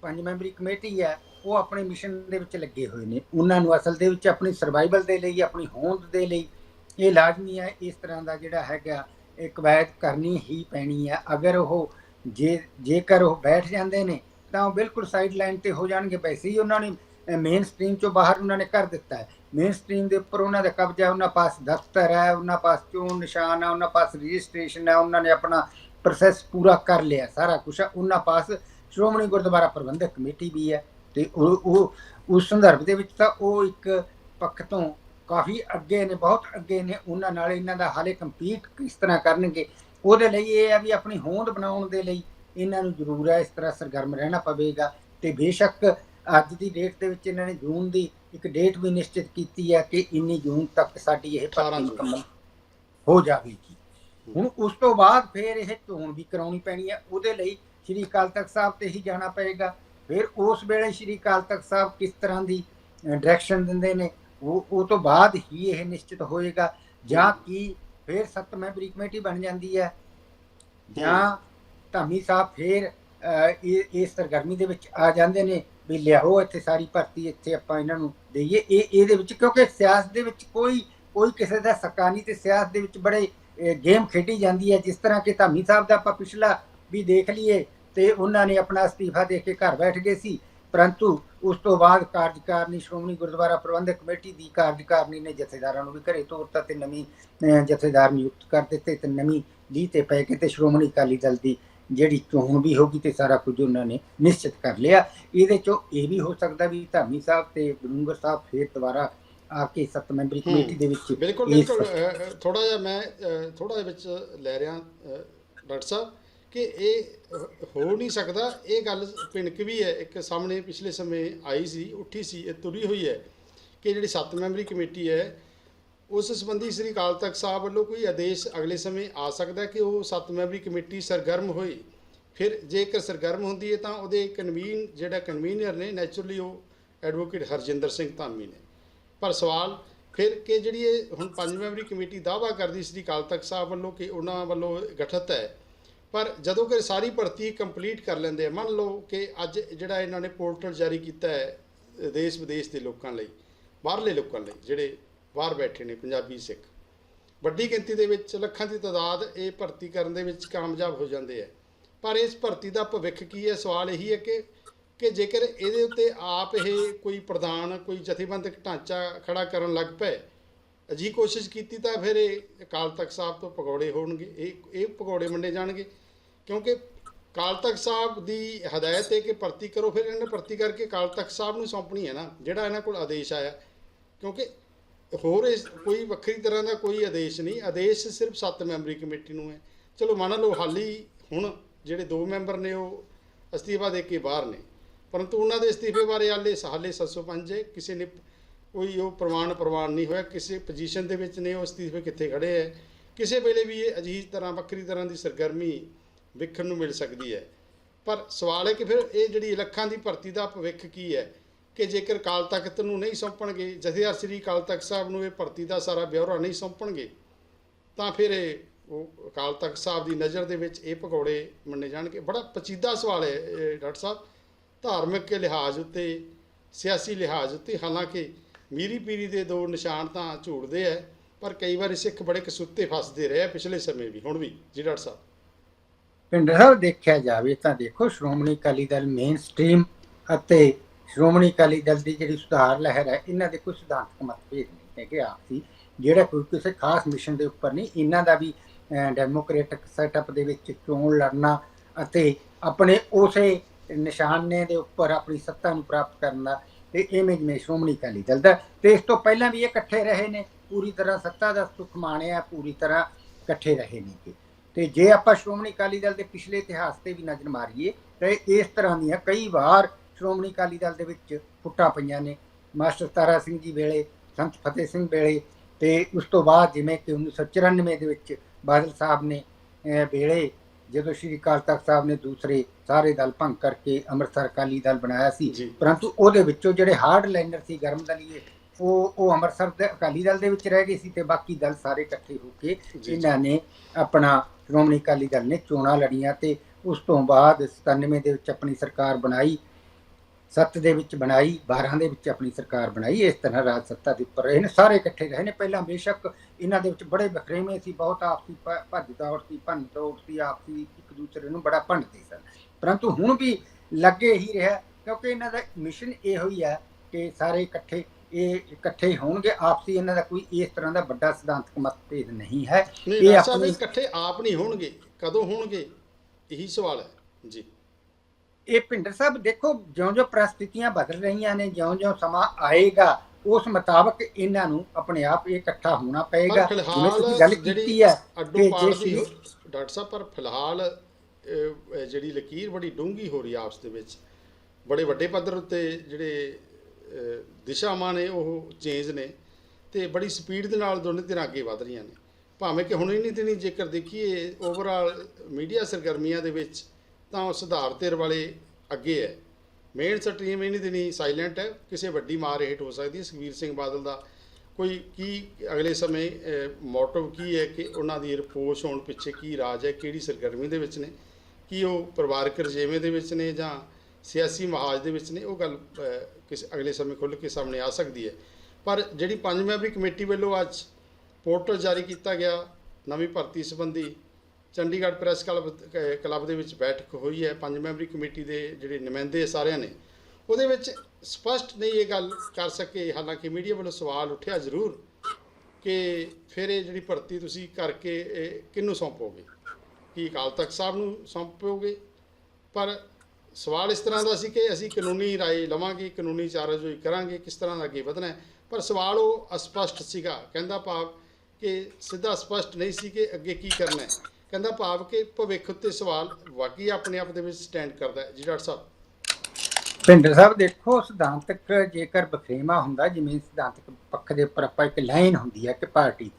ਪੰਜ ਮੈਂਬਰੀ ਕਮੇਟੀ ਹੈ, ਉਹ ਆਪਣੇ ਮਿਸ਼ਨ ਦੇ ਵਿੱਚ ਲੱਗੇ ਹੋਏ ਨੇ। ਉਹਨਾਂ ਨੂੰ ਅਸਲ ਦੇ ਵਿੱਚ ਆਪਣੀ ਸਰਵਾਈਵਲ ਦੇ ਲਈ, ਆਪਣੀ ਹੋਂਦ ਦੇ ਲਈ ਇਹ ਲਾਜ਼ਮੀ ਹੈ। ਇਸ ਤਰ੍ਹਾਂ ਦਾ ਜਿਹੜਾ ਹੈਗਾ ਇਹ ਕਵਾਇਦ ਕਰਨੀ ਹੀ ਪੈਣੀ ਹੈ। ਅਗਰ ਉਹ ਜੇ, ਜੇਕਰ ਉਹ ਬੈਠ ਜਾਂਦੇ ਨੇ ਤਾਂ ਉਹ ਬਿਲਕੁਲ ਸਾਈਡ ਲਾਈਨ ਤੇ ਹੋ ਜਾਣਗੇ ਵੈਸੇ ਹੀ ਉਹਨਾਂ ਨੇ ਮੇਨ ਸਟ੍ਰੀਮ ਚੋਂ ਬਾਹਰ ਉਹਨਾਂ ਨੇ ਕਰ ਦਿੱਤਾ ਹੈ। ਮੇਨ ਸਟ੍ਰੀਮ ਦੇ ਉੱਪਰ ਉਹਨਾਂ ਦਾ ਕਬਜ਼ਾ ਉਹਨਾਂ ਪਾਸ ਦਫ਼ਤਰ ਹੈ, ਉਹਨਾਂ ਪਾਸ ਚੋਣ ਨਿਸ਼ਾਨ ਹੈ, ਉਹਨਾਂ ਪਾਸ ਰਜਿਸਟ੍ਰੇਸ਼ਨ ਹੈ, ਉਹਨਾਂ ਨੇ ਆਪਣਾ ਪ੍ਰੋਸੈਸ ਪੂਰਾ ਕਰ ਲਿਆ ਸਾਰਾ ਕੁਝ ਉਹਨਾਂ ਪਾਸ ਸ਼੍ਰੋਮਣੀ ਗੁਰਦੁਆਰਾ ਪ੍ਰਬੰਧਕ ਕਮੇਟੀ ਵੀ ਹੈ ਤੇ ਉਹ ਉਹ, ਉਸ ਸੰਦਰਭ ਦੇ ਵਿੱਚ ਤਾਂ ਉਹ ਇੱਕ ਪੱਖ ਤੋਂ ਕਾਫੀ ਅੱਗੇ ਨੇ, ਬਹੁਤ ਅੱਗੇ ਨੇ। ਉਹਨਾਂ ਨਾਲ ਇਹਨਾਂ ਦਾ ਹਾਲੇ ਕੰਪੀਟ ਕਿਸ ਤਰ੍ਹਾਂ ਕਰਨਗੇ, ਉਹਦੇ ਲਈ ਇਹ ਹੈ ਵੀ ਆਪਣੀ ਹੋਂਦ ਬਣਾਉਣ ਦੇ ਲਈ ਇਹਨਾਂ ਨੂੰ ਜ਼ਰੂਰ ਹੈ ਇਸ ਤਰ੍ਹਾਂ ਸਰਗਰਮ ਰਹਿਣਾ ਪਵੇਗਾ। ਤੇ ਬੇਸ਼ੱਕ ਅੱਜ ਦੀ ਡੇਟ ਦੇ ਵਿੱਚ ਇਹਨਾਂ ਨੇ ਜੂਨ ਦੀ ਇੱਕ ਡੇਟ ਵੀ ਨਿਸ਼ਚਿਤ ਕੀਤੀ ਹੈ ਕਿ ਇੰਨੀ ਜੂਨ ਤੱਕ ਸਾਡੀ ਇਹ
18
ਭਰਤੀ। ਮੁਕੰਮਲ ਹੋ ਜਾਵੇਗੀ। ਹੁਣ ਉਸ ਤੋਂ ਬਾਅਦ ਫਿਰ ਇਹ ਚੋਣ ਵੀ ਕਰਾਉਣੀ ਪੈਣੀ ਹੈ। ਉਹਦੇ ਲਈ ਸ਼੍ਰੀ ਅਕਾਲ ਤਖਤ ਸਾਹਿਬ ਤੇ ਹੀ ਜਾਣਾ ਪਏਗਾ। ਫਿਰ ਉਸ ਵੇਲੇ ਸ਼੍ਰੀ ਅਕਾਲ ਤਖਤ ਸਾਹਿਬ ਕਿਸ ਤਰ੍ਹਾਂ ਦੀ ਡਾਇਰੈਕਸ਼ਨ ਦਿੰਦੇ ਨੇ ਉਹ ਉਹ ਤੋਂ ਬਾਅਦ ਹੀ ਇਹ ਨਿਸ਼ਚਿਤ ਹੋਏਗਾ। ਜਾਂ ਕੀ ਫਿਰ ਸੱਤ ਮੈਂਬਰੀ ਕਮੇਟੀ ਬਣ ਜਾਂਦੀ ਹੈ। ਜਾਂ ਧਾਮੀ ਸਾਹਿਬ ਫਿਰ ਅਹ, ਇਹ ਇਸ ਸਰਗਰਮੀ ਦੇ ਵਿੱਚ ਆ ਜਾਂਦੇ ਨੇ ਵੀ ਲਿਆਓ ਇੱਥੇ ਸਾਰੀ ਭਰਤੀ ਇੱਥੇ ਆਪਾਂ ਇਹਨਾਂ ਨੂੰ ਦਈਏ। ਇਹ ਇਹਦੇ ਵਿੱਚ ਕਿਉਂਕਿ ਸਿਆਸਤ ਦੇ ਵਿੱਚ ਕੋਈ ਕੋਈ ਕਿਸੇ ਦਾ ਸਕਾ ਨਹੀਂ ਤੇ ਸਿਆਸਤ ਦੇ ਵਿੱਚ ਬੜੇ ਗੇਮ ਖੇਡੀ ਜਾਂਦੀ ਹੈ। ਜਿਸ ਤਰ੍ਹਾਂ ਕਿ ਧਾਮੀ ਸਾਹਿਬ ਦਾ ਆਪਾਂ ਪਿਛਲਾ ਵੀ ਦੇਖ ਲਈਏ ਤੇ ਉਹਨਾਂ ਨੇ ਆਪਣਾ ਅਸਤੀਫਾ ਦੇ ਕੇ ਘਰ ਬੈਠ ਗਏ ਸੀ। ਪਰੰਤੂ ਉਸ ਤੋਂ ਬਾਅਦ ਕਾਰਜਕਾਰਨੀ ਸ਼੍ਰੋਮਣੀ ਗੁਰਦੁਆਰਾ ਪ੍ਰਬੰਧਕ ਕਮੇਟੀ ਦੀ ਕਾਰਜਕਾਰਨੀ ਨੇ ਜਥੇਦਾਰਾਂ ਨੂੰ ਵੀ ਘਰੇ ਤੋਰਤਾ ਤੇ ਨਵੀਂ ਜਥੇਦਾਰ ਨਿਯੁਕਤ ਕਰ ਦਿੱਤੇ ਤੇ ਨਵੀਂ ਲੀਹ ਤੇ ਪੈ ਕੇ ਤੇ ਸ਼੍ਰੋਮਣੀ ਅਕਾਲੀ ਦਲ ਦੀ ਜਿਹੜੀ ਚੋਣ ਵੀ ਹੋਗੀ ਤੇ ਸਾਰਾ ਕੁਝ ਉਹਨਾਂ ਨੇ ਨਿਸ਼ਚਿਤ ਕਰ ਲਿਆ। ਇਹਦੇ ਚੋਂ ਇਹ ਵੀ ਹੋ ਸਕਦਾ ਵੀ ਧਾਮੀ ਸਾਹਿਬ ਤੇ ਬਲੂੰਗਰ ਸਾਹਿਬ ਫੇਰ ਦੁਬਾਰਾ ਆ ਕੇ ਸੱਤ ਮੈਂਬਰੀ। ਕਮੇਟੀ ਦੇ ਵਿੱਚ
ਬਿਲਕੁਲ ਬਿਲਕੁਲ। ਥੋੜਾ ਜਿਹਾ ਮੈਂ ਥੋੜਾ ਜਿਹਾ ਵਿੱਚ ਲੈ ਰਿਹਾ ਡਾਕਟਰ ਸਾਹਿਬ ਕਿ ਇਹ ਹੋ ਨਹੀਂ ਸਕਦਾ। ਇਹ ਗੱਲ ਪਿਣਕ ਵੀ ਹੈ। ਇੱਕ ਸਾਹਮਣੇ ਪਿਛਲੇ ਸਮੇਂ ਆਈ ਸੀ ਉੱਠੀ ਸੀ ਇਹ ਤੁਰੀ ਹੋਈ ਹੈ ਕਿ ਜਿਹੜੀ ਸੱਤ ਮੈਂਬਰੀ ਕਮੇਟੀ ਹੈ ਉਸ ਸੰਬੰਧੀ ਸ੍ਰੀ ਅਕਾਲ ਤਖਤ ਸਾਹਿਬ ਵੱਲੋਂ ਕੋਈ ਆਦੇਸ਼ ਅਗਲੇ ਸਮੇਂ ਆ ਸਕਦਾ ਕਿ ਉਹ ਸੱਤ ਮੈਂਬਰੀ ਕਮੇਟੀ ਸਰਗਰਮ ਹੋਈ ਫਿਰ ਜੇਕਰ ਸਰਗਰਮ ਹੁੰਦੀ ਹੈ ਤਾਂ ਉਹਦੇ ਕਨਵੀਨ ਜਿਹੜਾ ਕਨਵੀਨਰ ਨੇ ਨੈਚੁਰਲੀ ਉਹ ਐਡਵੋਕੇਟ ਹਰਜਿੰਦਰ ਸਿੰਘ ਧਾਮੀ ਨੇ। ਪਰ ਸਵਾਲ ਫਿਰ ਕਿ ਜਿਹੜੀ ਇਹ ਹੁਣ ਪੰਜ ਮੈਂਬਰੀ ਕਮੇਟੀ ਦਾਅਵਾ ਕਰਦੀ ਸ੍ਰੀ ਅਕਾਲ ਤਖਤ ਸਾਹਿਬ ਵੱਲੋਂ ਕਿ ਉਹਨਾਂ ਵੱਲੋਂ ਗਠਿਤ ਹੈ, ਪਰ ਜਦੋਂ ਕਿ ਸਾਰੀ ਭਰਤੀ ਕੰਪਲੀਟ ਕਰ ਲੈਂਦੇ ਆ, ਮੰਨ ਲਓ ਕਿ ਅੱਜ ਜਿਹੜਾ ਇਹਨਾਂ ਨੇ ਪੋਰਟਲ ਜਾਰੀ ਕੀਤਾ ਹੈ ਦੇਸ਼ ਵਿਦੇਸ਼ ਦੇ ਲੋਕਾਂ ਲਈ, ਬਾਹਰਲੇ ਲੋਕਾਂ ਲਈ, ਜਿਹੜੇ ਬਾਹਰ ਬੈਠੇ ਨੇ, ਪੰਜਾਬੀ ਸਿੱਖ। ਵੱਡੀ ਗਿਣਤੀ ਦੇ ਵਿੱਚ ਲੱਖਾਂ ਦੀ ਤਾਦਾਦ ਇਹ ਭਰਤੀ ਕਰਨ ਦੇ ਵਿੱਚ ਕਾਮਯਾਬ ਹੋ ਜਾਂਦੇ ਆ। ਪਰ ਇਸ ਭਰਤੀ ਦਾ ਭਵਿੱਖ ਕੀ ਹੈ? ਸਵਾਲ ਇਹੀ ਹੈ ਕਿ ਕਿ ਜੇਕਰ ਇਹਦੇ ਉੱਤੇ ਆਪ ਇਹ ਕੋਈ ਪ੍ਰਧਾਨ, ਕੋਈ ਜਥੇਬੰਦਕ ਢਾਂਚਾ ਖੜਾ ਕਰਨ ਲੱਗ ਪਏ ਅਜੀ ਕੋਸ਼ਿਸ਼ ਕੀਤੀ ਤਾਂ ਫਿਰ ਇਹ ਅਕਾਲ ਤਖਤ ਸਾਹਿਬ ਤੋਂ ਪਕੌੜੇ ਹੋਣਗੇ। ਇਹ ਇਹ ਪਕੌੜੇ ਮੰਡੇ ਜਾਣਗੇ। ਕਿਉਂਕਿ ਅਕਾਲ ਤਖਤ ਸਾਹਿਬ ਦੀ ਹਦਾਇਤ ਹੈ ਕਿ ਭਰਤੀ ਕਰੋ, ਫਿਰ ਇਹਨਾਂ ਨੇ ਭਰਤੀ ਕਰਕੇ ਅਕਾਲ ਤਖਤ ਸਾਹਿਬ ਨੂੰ ਸੌਂਪਣੀ ਹੈ ਨਾ, ਜਿਹੜਾ ਇਹਨਾਂ ਕੋਲ ਆਦੇਸ਼ ਆਇਆ। ਕਿਉਂਕਿ ਹੋਰ ਇਸ ਕੋਈ ਵੱਖਰੀ ਤਰ੍ਹਾਂ ਦਾ ਕੋਈ ਆਦੇਸ਼ ਨਹੀਂ। ਆਦੇਸ਼ ਸਿਰਫ ਸੱਤ ਮੈਂਬਰੀ ਕਮੇਟੀ ਨੂੰ ਹੈ। ਚਲੋ ਮੰਨ ਲਓ ਹਾਲੀ ਹੁਣ ਜਿਹੜੇ ਦੋ ਮੈਂਬਰ ਨੇ, ਉਹ ਅਸਤੀਫਾ ਦੇ ਕੇ ਬਾਹਰ ਨੇ। ਪਰੰਤੂ ਉਹਨਾਂ ਦੇ ਅਸਤੀਫੇ ਬਾਰੇ ਹਾਲੇ ਹਾਲੇ 705 ਹੈ। ਕਿਸੇ ਨੇ ਕੋਈ ਉਹ ਪ੍ਰਮਾਣ ਪ੍ਰਮਾਣ ਨਹੀਂ ਹੋਇਆ। ਕਿਸੇ ਪੋਜੀਸ਼ਨ ਦੇ ਵਿੱਚ ਨੇ, ਉਹ ਅਸਤੀਫੇ ਕਿੱਥੇ ਖੜੇ ਹੈ। ਕਿਸੇ ਵੇਲੇ ਵੀ ਇਹ ਅਜੀਬ ਤਰ੍ਹਾਂ, ਵੱਖਰੀ ਤਰ੍ਹਾਂ ਦੀ ਸਰਗਰਮੀ ਵੇਖਣ ਨੂੰ ਮਿਲ ਸਕਦੀ ਹੈ। ਪਰ ਸਵਾਲ ਹੈ ਕਿ ਫਿਰ ਇਹ ਜਿਹੜੀ ਇਲੱਖਾਂ ਦੀ ਭਰਤੀ ਦਾ ਭਵਿੱਖ ਕੀ ਹੈ? ਕਿ ਜੇਕਰ ਅਕਾਲ ਤਖਤ ਨੂੰ ਨਹੀਂ ਸੌਂਪਣਗੇ, ਜਥੇਦਾਰ ਸ੍ਰੀ ਅਕਾਲ ਤਖਤ ਸਾਹਿਬ ਨੂੰ ਇਹ ਭਰਤੀ ਦਾ ਸਾਰਾ ਬਿਊਰਾ ਨਹੀਂ ਸੌਂਪਣਗੇ, ਤਾਂ ਫਿਰ ਇਹ ਉਹ ਅਕਾਲ ਤਖਤ ਸਾਹਿਬ ਦੀ ਨਜ਼ਰ ਦੇ ਵਿੱਚ ਇਹ ਪਕੌੜੇ ਮੰਨੇ ਜਾਣਗੇ। ਬੜਾ ਪਚੀਦਾ ਸਵਾਲ ਹੈ, ਇਹ ਡਾਕਟਰ ਸਾਹਿਬ। ਧਾਰਮਿਕ ਲਿਹਾਜ਼ ਉੱਤੇ, ਸਿਆਸੀ ਲਿਹਾਜ਼ ਉੱਤੇ, ਹਾਲਾਂਕਿ ਮੀਰੀ ਪੀਰੀ ਦੇ ਦੋ ਨਿਸ਼ਾਨ ਤਾਂ ਝੂੜਦੇ ਐ ਪਰ ਕਈ ਵਾਰ ਸਿੱਖ ਬੜੇ ਕਸੂਤੇ ਫਸਦੇ ਰਹੇ ਆ ਪਿਛਲੇ ਸਮੇਂ ਵੀ, ਹੁਣ ਵੀ। ਜੀ ਡਾਕਟਰ ਸਾਹਿਬ।
ਪਿੰਡ ਸਾਹਿਬ ਦੇਖਿਆ ਜਾਵੇ ਤਾਂ ਦੇਖੋ, ਸ਼੍ਰੋਮਣੀ ਅਕਾਲੀ ਦਲ ਮੇਨ ਸਟ੍ਰੀਮ ਅਤੇ ਸ਼੍ਰੋਮਣੀ ਅਕਾਲੀ ਦਲ ਦੀ ਜਿਹੜੀ ਸੁਧਾਰ ਲਹਿਰ ਹੈ, ਇਹਨਾਂ ਦੇ ਕੁਝ ਸਿਧਾਂਤਕ ਮਤਭੇਦ ਨਹੀਂ ਹੈਗੇ ਆਪਸੀ। ਜਿਹੜਾ ਕੋਈ ਕਿਸੇ ਖਾਸ ਮਿਸ਼ਨ ਦੇ ਉੱਪਰ ਨਹੀਂ, ਇਹਨਾਂ ਦਾ ਵੀ ਡੈਮੋਕ੍ਰੈਟਿਕ ਸੈਟਅਪ ਦੇ ਵਿੱਚ ਚੋਣ ਲੜਨਾ ਅਤੇ ਆਪਣੇ ਉਸੇ ਨਿਸ਼ਾਨੇ ਦੇ ਉੱਪਰ ਆਪਣੀ ਸੱਤਾ ਨੂੰ ਪ੍ਰਾਪਤ ਕਰਨ ਦਾ ਤੇ ਇਮੇਜ ਮੇ ਸ਼੍ਰੋਮਣੀ ਅਕਾਲੀ ਦਲ ਦਾ। ਤੇ ਇਸ ਤੋਂ ਪਹਿਲਾਂ ਵੀ ਇਹ ਇਕੱਠੇ ਰਹੇ ਨੇ, ਪੂਰੀ ਤਰ੍ਹਾਂ ਸੱਤਾ ਦਾ ਸੁੱਖ ਮਾਣਿਆ, ਪੂਰੀ ਤਰ੍ਹਾਂ ਇਕੱਠੇ ਰਹੇ ਨੇ ਤੇ ਜੇ ਆਪਾਂ ਸ਼੍ਰੋਮਣੀ ਅਕਾਲੀ ਦਲ ਦੇ ਪਿਛਲੇ ਇਤਿਹਾਸ ਤੇ ਵੀ ਨਜ਼ਰ ਮਾਰੀਏ, ਤਾਂ ਇਸ ਤਰ੍ਹਾਂ ਦੀਆਂ ਕਈ ਵਾਰ ਸ਼੍ਰੋਮਣੀ ਅਕਾਲੀ ਦਲ ਦੇ ਵਿੱਚ ਫੁੱਟਾਂ ਪਈਆਂ ਨੇ। ਮਾਸਟਰ ਤਾਰਾ ਸਿੰਘ ਜੀ ਵੇਲੇ ਸੰਤ ਫਤਿਹ ਸਿੰਘ ਵੇਲੇ ਤੇ ਉਸ ਤੋਂ ਬਾਅਦ ਜਿਵੇਂ ਕਿ 1994 ਦੇ ਵਿੱਚ ਬਾਦਲ ਸਾਹਿਬ ਨੇ ਵੇਲੇ ਜਦੋਂ ਸ਼੍ਰੀ ਅਕਾਲ ਤਖਤ ਸਾਹਿਬ ਨੇ ਦੂਸਰੇ ਸਾਰੇ ਦਲ ਭੰਗ ਕਰਕੇ ਅੰਮ੍ਰਿਤਸਰ ਅਕਾਲੀ ਦਲ ਬਣਾਇਆ ਸੀ ਪਰੰਤੂ ਉਹਦੇ ਵਿੱਚੋਂ ਜਿਹੜੇ ਹਾਰਡ ਲਾਈਨਰ ਸੀ ਗਰਮ ਦਲੀਏ ਉਹ ਉਹ ਅੰਮ੍ਰਿਤਸਰ ਦੇ ਅਕਾਲੀ ਦਲ ਦੇ ਵਿੱਚ ਰਹਿ ਗਏ ਸੀ ਤੇ ਬਾਕੀ ਦਲ ਸਾਰੇ ਇਕੱਠੇ ਹੋ ਕੇ ਇਹਨਾਂ ਨੇ ਆਪਣਾ ਸ਼੍ਰੋਮਣੀ ਅਕਾਲੀ ਦਲ ਨੇ ਚੋਣਾਂ ਲੜੀਆਂ ਤੇ ਉਸ ਤੋਂ ਬਾਅਦ 97 ਦੇ ਵਿੱਚ ਆਪਣੀ ਸਰਕਾਰ ਬਣਾਈ 7 ਦੇ ਵਿੱਚ ਬਣਾਈ 12 ਦੇ ਵਿੱਚ ਆਪਣੀ ਸਰਕਾਰ ਬਣਾਈ ਇਸ ਤਰ੍ਹਾਂ ਰਾਜ ਸੱਤਾ ਦੇ ਉੱਪਰ ਰਹੇ ਨੇ ਸਾਰੇ ਇਕੱਠੇ ਰਹੇ ਨੇ। ਪਹਿਲਾਂ ਬੇਸ਼ੱਕ ਇਹਨਾਂ ਦੇ ਵਿੱਚ ਬੜੇ ਵਖਰੇਵੇਂ ਸੀ ਬਹੁਤ ਆਪਸੀ ਭੱਜ ਦੌੜ ਸੀ ਭੰਨ ਤੋੜ ਸੀ ਆਪਸੀ ਇੱਕ ਦੂਸਰੇ ਨੂੰ ਬੜਾ ਭੰਨਦੇ ਸਨ। ਪਰੰਤੂ ਹੁਣ ਵੀ ਲੱਗੇ ਹੀ ਰਿਹਾ ਕਿਉਂਕਿ ਇਹਨਾਂ ਦਾ ਮਿਸ਼ਨ ਇਹੋ ਹੀ ਹੈ ਕਿ ਸਾਰੇ ਇਕੱਠੇ ਇਹ ਇਕੱਠੇ ਹੋਣਗੇ। ਆਪਸੀ ਇਹਨਾਂ ਦਾ ਕੋਈ ਇਸ ਤਰ੍ਹਾਂ ਦਾ ਵੱਡਾ ਸਿਧਾਂਤਕ ਮਤਭੇਦ ਨਹੀਂ ਹੈ। ਇਹ ਆਪਣੀ-
ਇਕੱਠੇ ਆਪ ਨਹੀਂ ਹੋਣਗੇ ਕਦੋਂ ਹੋਣਗੇ? ਇਹੀ ਸਵਾਲ ਹੈ। ਜੀ।
ਇਹ ਭਿੰਡਰ ਸਾਹਿਬ ਦੇਖੋ ਜਿਉਂ-ਜਿਉਂ ਪ੍ਰਸਥਿਤੀਆਂ ਬਦਲ ਰਹੀਆਂ ਨੇ ਜਿਉਂ-ਜਿਉਂ ਸਮਾਂ ਆਏਗਾ ਉਸ ਮੁਤਾਬਕ ਇਹਨਾਂ ਨੂੰ ਆਪਣੇ ਆਪ ਇਕੱਠਾ ਹੋਣਾ ਪਏਗਾ। ਜਿਵੇਂ ਤੁਸੀਂ ਗੱਲ ਕੀਤੀ ਹੈ ਕਿ ਜੇ
ਡਾਕਟਰ ਸਾਹਿਬ ਪਰ ਫਿਲਹਾਲ ਜਿਹੜੀ ਲਕੀਰ ਬੜੀ ਡੂੰਗੀ ਹੋ ਰਹੀ ਹੈ ਆਪਸ ਦੇ ਵਿੱਚ ਬੜੇ ਵੱਡੇ ਪੱਧਰ ਉੱਤੇ ਜਿਹੜੇ ਦਿਸ਼ਾਵਾਂ ਨੇ ਉਹ ਚੇਂਜ ਨੇ ਤੇ ਬੜੀ ਸਪੀਡ ਦੇ ਨਾਲ ਦੋਨੇ ਧਿਰਾਂ ਅੱਗੇ ਵਧ ਰਹੀਆਂ ਨੇ। ਭਾਵੇਂ ਕਿ ਹੁਣ ਇੰਨੀ ਦਿਨੀ ਜੇਕਰ ਦੇਖੀਏ ਓਵਰਆਲ ਮੀਡੀਆ ਸਰਗਰਮੀਆਂ ਦੇ ਵਿੱਚ ਤਾਂ ਉਹ ਸੁਧਾਰ ਧਿਰ ਵਾਲੇ ਅੱਗੇ ਹੈ। ਮੇਨ ਸਟਰੀਮ ਇੰਨੀ ਦਿਨੀ ਸਾਇਲੈਂਟ ਹੈ। ਕਿਸੇ ਵੱਡੀ ਮਾਰ ਹੇਠ ਹੋ ਸਕਦੀ ਹੈ। ਸੁਖਬੀਰ ਸਿੰਘ ਬਾਦਲ ਦਾ ਕੋਈ ਕੀ ਅਗਲੇ ਸਮੇਂ ਮੋਟਿਵ ਕੀ ਹੈ ਕਿ ਉਹਨਾਂ ਦੀ ਰਿਪੋਰਟ ਹੋਣ ਪਿੱਛੇ ਕੀ ਰਾਜ ਹੈ, ਕਿਹੜੀ ਸਰਗਰਮੀ ਦੇ ਵਿੱਚ ਨੇ, ਕੀ ਉਹ ਪਰਿਵਾਰਕ ਰਜੇਵੇਂ ਦੇ ਵਿੱਚ ਨੇ ਜਾਂ ਸਿਆਸੀ ਮਹਾਜ ਦੇ ਵਿੱਚ ਨੇ, ਉਹ ਗੱਲ ਕਿਸੇ ਅਗਲੇ ਸਮੇਂ ਖੁੱਲ੍ਹ ਕੇ ਸਾਹਮਣੇ ਆ ਸਕਦੀ ਹੈ। ਪਰ ਜਿਹੜੀ ਪੰਜ ਮੈਂਬਰੀ ਕਮੇਟੀ ਵੱਲੋਂ ਅੱਜ ਪੋਰਟਲ ਜਾਰੀ ਕੀਤਾ ਗਿਆ ਨਵੀਂ ਭਰਤੀ ਸੰਬੰਧੀ ਚੰਡੀਗੜ੍ਹ ਪ੍ਰੈਸ ਕਲੱਬ ਕਲੱਬ ਦੇ ਵਿੱਚ ਬੈਠਕ ਹੋਈ ਹੈ। ਪੰਜ ਮੈਂਬਰੀ ਕਮੇਟੀ ਦੇ ਜਿਹੜੇ ਨੁਮਾਇੰਦੇ ਸਾਰਿਆਂ ਨੇ, ਉਹਦੇ ਵਿੱਚ ਸਪਸ਼ਟ ਨਹੀਂ ਇਹ ਗੱਲ ਕਰ ਸਕੇ, ਹਾਲਾਂਕਿ ਮੀਡੀਆ ਵੱਲੋਂ ਸਵਾਲ ਉੱਠਿਆ ਜ਼ਰੂਰ ਕਿ ਫਿਰ ਇਹ ਜਿਹੜੀ ਭਰਤੀ ਤੁਸੀਂ ਕਰਕੇ, ਇਹ ਕਿਹਨੂੰ ਸੌਂਪੋਗੇ? ਕੀ ਅਕਾਲ ਤਖਤ ਸਾਹਿਬ ਨੂੰ ਸੌਂਪੋਗੇ? ਪਰ ਸਵਾਲ ਇਸ ਤਰ੍ਹਾਂ ਦਾ ਸੀ ਕਿ ਅਸੀਂ ਕਾਨੂੰਨੀ ਰਾਏ ਲਵਾਂਗੇ, ਕਾਨੂੰਨੀ ਚਾਰਜੋਈ ਕਰਾਂਗੇ, ਕਿਸ ਤਰ੍ਹਾਂ ਦਾ ਅੱਗੇ ਵਧਣਾ ਪਰ ਸਵਾਲ ਉਹ ਅਸਪਸ਼ਟ ਸੀਗਾ। ਕਹਿੰਦਾ ਭਾਵ ਕਿ ਸਿੱਧਾ ਸਪਸ਼ਟ ਨਹੀਂ ਸੀ ਕਿ ਅੱਗੇ ਕੀ ਕਰਨਾ ਹੈ। ਕਹਿੰਦਾ ਭਾਵ ਕਿ ਭਵਿੱਖ ਉੱਤੇ ਸਵਾਲ ਵਾਕਈ ਆਪਣੇ ਆਪ ਦੇ ਵਿੱਚ ਸਟੈਂਡ ਕਰਦਾ ਹੈ। ਜੀ ਡਾਕਟਰ ਸਾਹਿਬ।
ਭਿੰਡਰ ਸਾਹਿਬ ਦੇਖੋ ਸਿਧਾਂਤਕ ਜੇਕਰ ਬਖਰੇਵਾ ਹੁੰਦਾ ਜਿਵੇਂ ਸਿਧਾਂਤਕ ਪੱਖ ਦੇ ਉੱਪਰ ਆਪਾਂ ਇੱਕ ਲਾਈਨ ਹੁੰਦੀ ਹੈ ਕਿ ਪਾਰਟੀ।